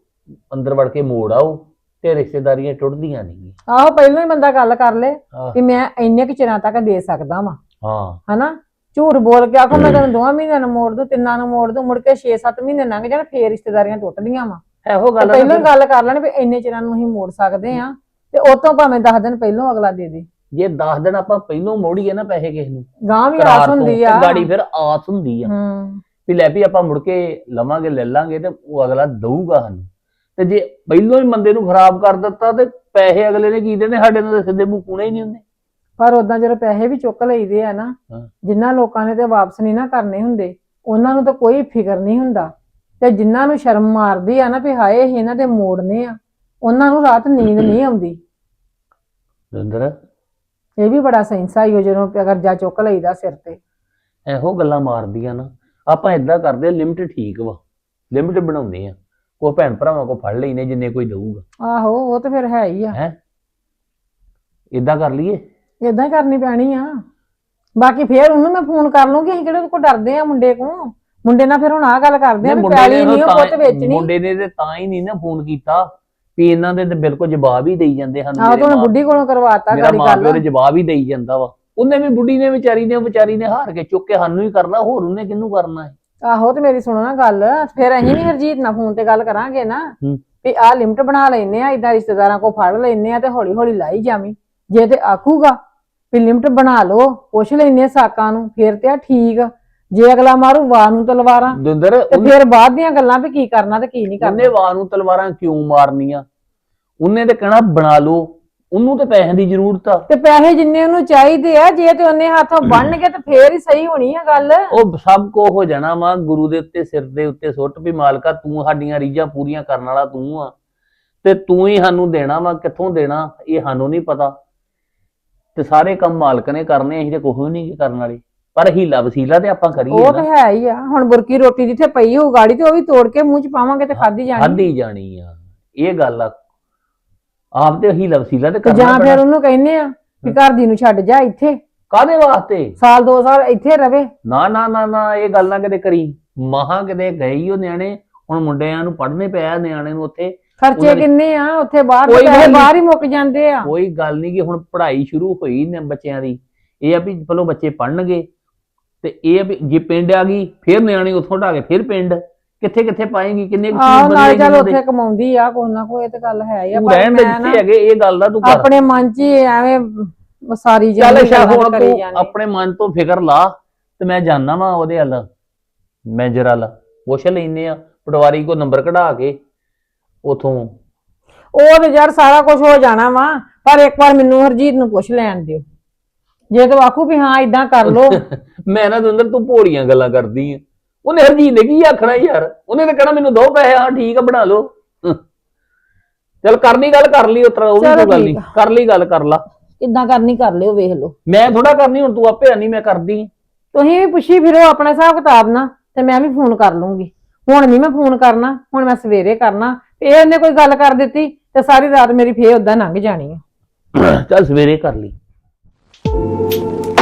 Speaker 5: ਅੰਦਰ ਵੜ ਕੇ ਮੋੜ ਆਓ ਤੇ ਰਿਸ਼ਤੇਦਾਰੀਆਂ ਟੁੱਟਦੀਆਂ ਨਹੀਂ
Speaker 3: ਆਹੋ ਪਹਿਲਾਂ ਹੀ ਬੰਦਾ ਗੱਲ ਕਰ ਲੇ ਕਿ ਮੈਂ ਇੰਨੇ ਕੁ ਚਿਰਾਂ ਤੱਕ ਦੇ ਸਕਦਾ ਵਾਂ।
Speaker 5: ਹਾਂ।
Speaker 3: ਹਨਾ? ਝੂਠ ਬੋਲ ਕੇ ਆਖੋ ਮੈਂ ਤੈਨੂੰ ਦੋਵਾਂ ਮਹੀਨਿਆਂ ਨੂੰ ਮੋੜ ਦੂੰ ਤਿੰਨਾਂ ਨੂੰ ਮੋੜ ਦੂੰ ਮੁੜ ਕੇ 6-7 ਮਹੀਨੇ ਲੰਘ ਜਾਣ ਫੇਰ ਰਿਸ਼ਤੇਦਾਰੀਆਂ ਟੁੱਟਦੀਆਂ ਵਾ।
Speaker 5: ਇਹੋ ਗੱਲ ਆ ਨਾ
Speaker 3: ਪਹਿਲਾਂ ਹੀ। ਗੱਲ ਕਰ ਲੈਣ ਵੀ ਇੰਨੇ ਚਿਰਾਂ ਨੂੰ ਅਸੀਂ ਮੋੜ ਸਕਦੇ ਆ ਤੇ ਉਹ ਤੋਂ ਭਾਵੇਂ 10 ਦਿਨ ਪਹਿਲਾਂ ਅਗਲਾ ਦੇ ਦੇ।
Speaker 5: ਜੇ 10 ਦਿਨ ਆਪਾਂ ਪਹਿਲੋਂ ਮੋੜੀਏ ਨਾ ਪੈਸੇ ਕਿਸੇ ਨੂੰ
Speaker 3: ਗਾਂ ਵੀ ਆਸ ਹੁੰਦੀ ਆ।
Speaker 5: ਗਾੜੀ ਫਿਰ ਆਸ ਹੁੰਦੀ ਆ।
Speaker 3: ਹੂੰ।
Speaker 5: ਵੀ ਲੈ ਵੀ ਆਪਾਂ ਮੁੜ ਕੇ ਲਵਾਂਗੇ ਲੈ ਲਾਂਗੇ ਤੇ ਉਹ ਅਗਲਾ ਦਊਗਾ ਸਾਨੂੰ। ਤੇ ਜੇ ਪਹਿਲੋਂ ਹੀ ਬੰਦੇ ਨੂੰ ਖਰਾਬ ਕਰ ਦਿੱਤਾ ਤੇ ਪੈਸੇ ਅਗਲੇ ਨੇ ਕੀ ਦੇਣੇ? ਸਾਡੇ ਨਾਲ ਸਿੱਧੇ ਮੂੰਹ ਕੂਣੇ ਹੀ ਨਹੀਂ ਹੁੰਦੇ।
Speaker 3: ਪਰ ਉਦਾਂ ਜਦੋਂ ਪੈਸੇ ਵੀ ਚੁੱਕ ਲਈਦੇ ਆ ਨਾ। ਜਿਨ੍ਹਾਂ ਲੋਕਾਂ ਨੇ ਤੇ ਵਾਪਸ ਨਹੀਂ ਨਾ ਕਰਨੇ ਹੁੰਦੇ ਉਹਨਾਂ ਨੂੰ ਤਾਂ ਕੋਈ ਫਿਕਰ ਨਹੀਂ ਹੁੰਦਾ। ਤੇ ਜਿਨ੍ਹਾਂ ਨੂੰ ਸ਼ਰਮ ਮਾਰਦੀ ਆ ਨਾ ਵੀ ਹਾਏ ਇਹਨਾਂ ਦੇ ਮੋੜਨੇ ਆ ਉਹਨਾਂ ਨੂੰ ਰਾਤ ਨੀਂਦ ਨਹੀਂ ਆਉਂਦੀ।
Speaker 5: ਦੰਦਰ
Speaker 3: ਇਹ ਵੀ ਬੜਾ ਸੈਂਸਾ ਹੀ ਹੋ ਜਦੋਂ ਕਰਜ਼ਾ ਚੁੱਕ ਲਈਦਾ ਸਿਰ ਤੇ।
Speaker 5: ਇਹੋ ਗੱਲਾਂ ਮਾਰਦੀਆਂ ਨਾ। ਆਪਾਂ ਇਦਾਂ ਕਰਦੇ ਲਿਮਟ ਠੀਕ ਵਾ। ਲਿਮਟ ਬਣਾਉਂਦੇ ਆ। ਕੋਈ ਭੈਣ ਭਰਾਵਾਂ ਕੋ ਫੜ ਲਈਨੇ ਜਿੰਨੇ ਕੋਈ ਦਊਗਾ।
Speaker 3: ਆਹੋ ਉਹ ਤਾਂ ਫਿਰ ਹੈ ਹੀ ਆ।
Speaker 5: ਹੈ? ਇਦਾਂ ਕਰ ਲਈਏ?
Speaker 3: ਇਦਾਂ ਹੀ ਕਰਨੀ ਪੈਣੀ ਆ। ਬਾਕੀ ਫੇਰ ਉਹਨੂੰ ਮੈਂ ਫੋਨ ਕਰ ਲੂੰਗੀ ਅਸੀਂ ਕਿਹੜੇ ਕੋ ਡਰਦੇ ਆ ਮੁੰਡੇ ਕੋ ਮੁੰਡੇ ਨਾਲ ਫਿਰ ਹੁਣ ਆ ਗੱਲ ਕਰਦੇ ਆ ਪੈਲੀ ਨਹੀਂ ਉਹ ਪੁੱਤ ਵੇਚਣੀ।
Speaker 5: ਮੁੰਡੇ ਨੇ ਤੇ ਤਾਂ ਹੀ ਨਹੀਂ ਨਾ ਫੋਨ ਕੀਤਾ। ਵੀ ਇਹਨਾਂ ਦੇ ਤੇ ਬਿਲਕੁਲ ਜਵਾਬ ਹੀ ਦੇਈ ਜਾਂਦੇ ਹਨ
Speaker 3: ਆਹ ਤਾਂ ਬੁੱਢੀ ਕੋਲੋਂ ਕਰਵਾਤਾ
Speaker 5: ਮੇਰਾ
Speaker 3: ਗਾੜੀ ਗੱਲ।
Speaker 5: ਜਵਾਬ ਹੀ ਦੇਈ ਜਾਂਦਾ ਵਾ। ਉਹਨੇ ਵੀ ਬੁੱਢੀ ਨੇ ਵਿਚਾਰੀ ਨੇ ਵਿਚਾਰੀ ਨੇ ਹਾਰ ਕੇ ਚੁੱਕ ਕੇ ਸਾਨੂੰ ਹੀ ਕਰਨਾ ਹੋਰ ਉਹਨੇ ਕਿਹਨੂੰ ਕਰਨਾ ਹੈ?
Speaker 3: ਆਹੋ ਤੇ ਮੇਰੀ ਸੁਣੋ ਨਾ ਗੱਲ ਫਿਰ ਅਸੀਂ ਵੀ ਹਰਜੀਤ ਨਾਲ ਫੋਨ ਤੇ ਗੱਲ ਕਰਾਂਗੇ ਨਾ। ਵੀ ਆਹ ਲਿਮਟ ਬਣਾ ਲੈਨੇ ਆ ਇਦਾਂ ਰਿਸ਼ਤੇਦਾਰਾਂ ਕੋ ਫੜ ਲੈਨੇ ਆ ਤੇ ਹੌਲੀ ਹੌਲੀ ਲਾਈ ਜਾਵੀਂ। ਜੇ ਤੇ ਆਖੂਗਾ ਵੀ ਲਿਮਟ ਬਣਾ ਲਓ ਪੁੱਛ ਲੈਨੇ ਆ ਸਾਕਾਂ ਨੂੰ ਫਿਰ ਤੇ ਆ ਠੀਕ। ਜੇ ਅਗਲਾ ਮਾਰੂ ਵਾਰ ਨੂੰ ਤਲਵਾਰਾਂ
Speaker 5: ਦੁੰਦਰ
Speaker 3: ਤੇ ਫਿਰ ਬਾਅਦ ਦੀਆਂ ਗੱਲਾਂ ਵੀ ਕੀ ਕਰਨਾ ਤੇ ਕੀ ਨਹੀਂ ਕਰਨਾ।
Speaker 5: ਉਹਨੇ ਵਾਰ ਨੂੰ ਤਲਵਾਰਾਂ ਕਿਉਂ ਮਾਰਨੀਆਂ? ਉਹਨੇ ਤੇ ਕਹਿਣਾ ਬਣਾ ਲਓ ਉਹਨੂੰ ਤੇ ਪੈਸਿਆਂ ਦੀ ਜ਼ਰੂਰਤ ਆ।
Speaker 3: ਤੇ ਪੈਸੇ ਜਿੰਨੇ ਉਹਨੂੰ ਚਾਹੀਦੇ ਆ ਜੇ ਤੇ ਉਹਨੇ ਹੱਥੋਂ ਬੰਨਗੇ ਤੇ ਫੇਰ ਹੀ ਸਹੀ ਹੋਣੀ ਆ ਗੱਲ।
Speaker 5: ਉਹ ਸਭ ਕੋ ਹੋ ਜਾਣਾ ਵਾ ਗੁਰੂ ਦੇ ਉੱਤੇ ਸਿਰ ਦੇ ਉੱਤੇ ਸੁੱਟ ਵੀ ਮਾਲਕਾ ਤੂੰ ਸਾਡੀਆਂ ਰੀਝਾਂ ਪੂਰੀਆਂ ਕਰਨ ਵਾਲਾ ਤੂੰ ਆ। ਤੇ ਤੂੰ ਹੀ ਸਾਨੂੰ ਦੇਣਾ ਵਾ ਕਿੱਥੋਂ ਦੇਣਾ ਇਹ ਸਾਨੂੰ ਨਹੀਂ ਪਤਾ। ਤੇ ਸਾਰੇ ਕੰਮ ਮਾਲਕ ਨੇ ਕਰਨੇ ਅਸੀਂ ਤੇ ਕੁਝ ਨਹੀਂ ਕਰਨ ਵਾਲੇ। ਪਰ ਹੀਲਾ ਵਸੀਲਾ ਤੇ ਆਪਾਂ ਕਰੀਏ
Speaker 3: ਉਹ ਤੇ
Speaker 5: ਨਾ
Speaker 3: ਹੈ ਹੀ ਆ। ਹੁਣ ਬੁਰਕੀ ਰੋਟੀ ਜਿੱਥੇ ਪਈ ਹੋਊ ਗਾੜੀ ਤੇ ਉਹ ਵੀ ਤੋੜ ਕੇ ਮੂੰਹ ਚ ਪਾਵਾਂਗੇ ਤੇ ਖਾਦੀ ਜਾਣੀ।
Speaker 5: ਖਾਧੀ ਜਾਣੀ ਆ। ਇਹ ਗੱਲ ਆ। ਆਪ ਤੇ ਹੀਲਾ ਵਸੀਲਾ ਤੇ
Speaker 3: ਤੇ
Speaker 5: ਕਰਨਾ
Speaker 3: ਜਾਂ ਫਿਰ
Speaker 5: ਪੈਣਾ।
Speaker 3: ਉਹਨੂੰ ਕਹਿੰਨੇ ਆ ਵੀ ਘਰ ਦੀ ਨੂੰ ਛੱਡ ਜਾ ਇੱਥੇ।
Speaker 5: ਕਾਦੇ ਵਾਸਤੇ?
Speaker 3: ਸਾਲ ਦੋ ਸਾਲ ਇੱਥੇ ਰਵੇ।
Speaker 5: ਨਾ ਨਾ ਨਾ ਨਾ ਇਹ ਗੱਲ ਨਾ ਕਿਤੇ ਕਰੀ। ਮਹਾ ਗਏ ਹੀ ਉਹ ਨਿਆਣੇ ਹੁਣ ਮੁੰਡਿਆਂ ਨੂੰ ਪੜ੍ਹਨੇ ਪਿਆ ਨਿਆਣੇ ਨੂੰ ਉੱਥੇ।
Speaker 3: ਖਰਚੇ
Speaker 5: ਉਹਨਾਂ ਨੇ-
Speaker 3: ਕਿੰਨੇ ਆ? ਉੱਥੇ ਬਾਹਰ
Speaker 5: ਕੋਈ
Speaker 3: ਪੈਸੇ
Speaker 5: ਗੱਲ।
Speaker 3: ਬਾਹਰ ਹੀ ਮੁੱਕ ਜਾਂਦੇ ਆ।
Speaker 5: ਕੋਈ ਗੱਲ ਨਹੀਂ ਕਿ ਹੁਣ ਪੜ੍ਹਾਈ ਸ਼ੁਰੂ ਹੋਈ ਨੇ ਬੱਚਿਆਂ ਦੀ। ਇਹ ਆ ਵੀ ਪਹਿਲਾਂ ਬੱਚੇ ਪੜ੍ਹਨਗੇ। ਤੇ ਇਹ ਵੀ ਜੇ ਪਿੰਡ ਆ ਗਈ ਫਿਰ ਨਿਆਣੇ ਉੱਥੋਂ ਢਾ ਕੇ ਫਿਰ ਪਿੰਡ। ਕਿੱਥੇ ਕਿੱਥੇ ਪਾਏਗੀ ਕਿੰਨੇ ਕੁ
Speaker 3: ਆਹ ਨਾਲ ਚੱਲ? ਉੱਥੇ ਕਮਾਉਂਦੀ ਆ ਕੋਈ ਨਾ ਕੋਈ ਇਹ ਤੇ ਗੱਲ ਹੈ ਹੀ ਆ
Speaker 5: ਤੂੰ
Speaker 3: ਪਰ
Speaker 5: ਰਹਿਣ ਦੇ
Speaker 3: ਮੈਂ ਨਾ
Speaker 5: ਜਿੱਥੇ ਹੈਗੇ ਇਹ ਗੱਲ ਦਾ ਤੂੰ ਕਰ।
Speaker 3: ਆਪਣੇ ਮਨ 'ਚ ਹੀ ਐਵੇਂ ਸਾਰੀ
Speaker 5: ਚੱਲ
Speaker 3: ਜਿਹੀ
Speaker 5: ਸ਼ਾ
Speaker 3: ਗੱਲਾਂ
Speaker 5: ਹੁਣ
Speaker 3: ਕਰੀ
Speaker 5: ਤੂੰ
Speaker 3: ਜਾਂਦੀ।
Speaker 5: ਆਪਣੇ ਮਨ ਤੋਂ ਫਿਕਰ ਲਾ ਤੇ ਮੈਂ ਜਾਣਾ ਵਾ ਉਹਦੇ ਹੱਲ। ਮੈਨੇਜਰ ਹੱਲ ਪੁੱਛ ਲੈਨੇ ਆ ਪਟਵਾਰੀ ਕੋ ਨੰਬਰ ਕਢਾ ਕੇ ਉਥੋਂ।
Speaker 3: ਉਹ ਤੇ ਯਾਰ ਸਾਰਾ ਕੁਝ ਹੋ ਜਾਣਾ ਵਾ ਪਰ ਇੱਕ ਵਾਰ ਮੈਨੂੰ ਹਰਜੀਤ ਨੂੰ ਪੁੱਛ ਲੈਣ ਦਿਓ। ਜੇ ਤੂੰ ਆਖੂ ਵੀ ਹਾਂ ਇਦਾਂ ਕਰ ਲੋ
Speaker 5: ਮੈਂ ਨਾ ਦਵਿੰਦਰ ਤੂੰ ਭੋਲੀਆਂ ਗੱਲਾਂ ਕਰਦੀ ਆ। ਉਹਨੇ ਹਰਜੀਤ ਨੇ ਕੀ ਆਖਣਾ ਯਾਰ? ਉਹਨੇ ਤਾਂ ਕਹਿਣਾ ਮੈਨੂੰ ਦੋ ਪੈਸੇ ਹਾਂ ਠੀਕ ਆ ਬਣਾ ਲਓ। ਚੱਲ ਕਰਨੀ ਗੱਲ ਕਰ ਲਈ ਉਤਰਾ ਉਹ ਵੀ ਕੋਈ ਗੱਲ ਨਹੀਂ ਕਰ ਲਈ ਗੱਲ ਕਰ ਲਾ।
Speaker 3: ਇਦਾਂ ਕਰਨੀ ਕਰ ਲਿਓ ਵੇਖ ਲਓ।
Speaker 5: ਮੈਂ ਥੋੜਾ ਕਰਨੀ ਹੁਣ ਤੂੰ ਆਪੇ ਆਨੀ ਮੈਂ ਕਰਦੀ
Speaker 3: ਤੁਸੀਂ ਵੀ ਪੁੱਛੀ ਫਿਰੋ ਆਪਣਾ ਹਿਸਾਬ ਕਿਤਾਬ ਨਾਲ ਤੇ ਮੈਂ ਵੀ ਫੋਨ ਕਰ ਲੂੰਗੀ। ਹੁਣ ਨਹੀਂ ਮੈਂ ਫੋਨ ਕਰਨਾ ਹੁਣ ਮੈਂ ਸਵੇਰੇ ਕਰਨਾ। ਇਹ ਉਹਨੇ ਕੋਈ ਗੱਲ ਕਰ ਦਿੱਤੀ ਤੇ ਸਾਰੀ ਰਾਤ ਮੇਰੀ ਫੇਰ ਉਦਾਂ ਲੰਘ ਜਾਣੀ ਆ।
Speaker 5: ਚੱਲ ਸਵੇਰੇ ਕਰ ਲਈ। Thank you.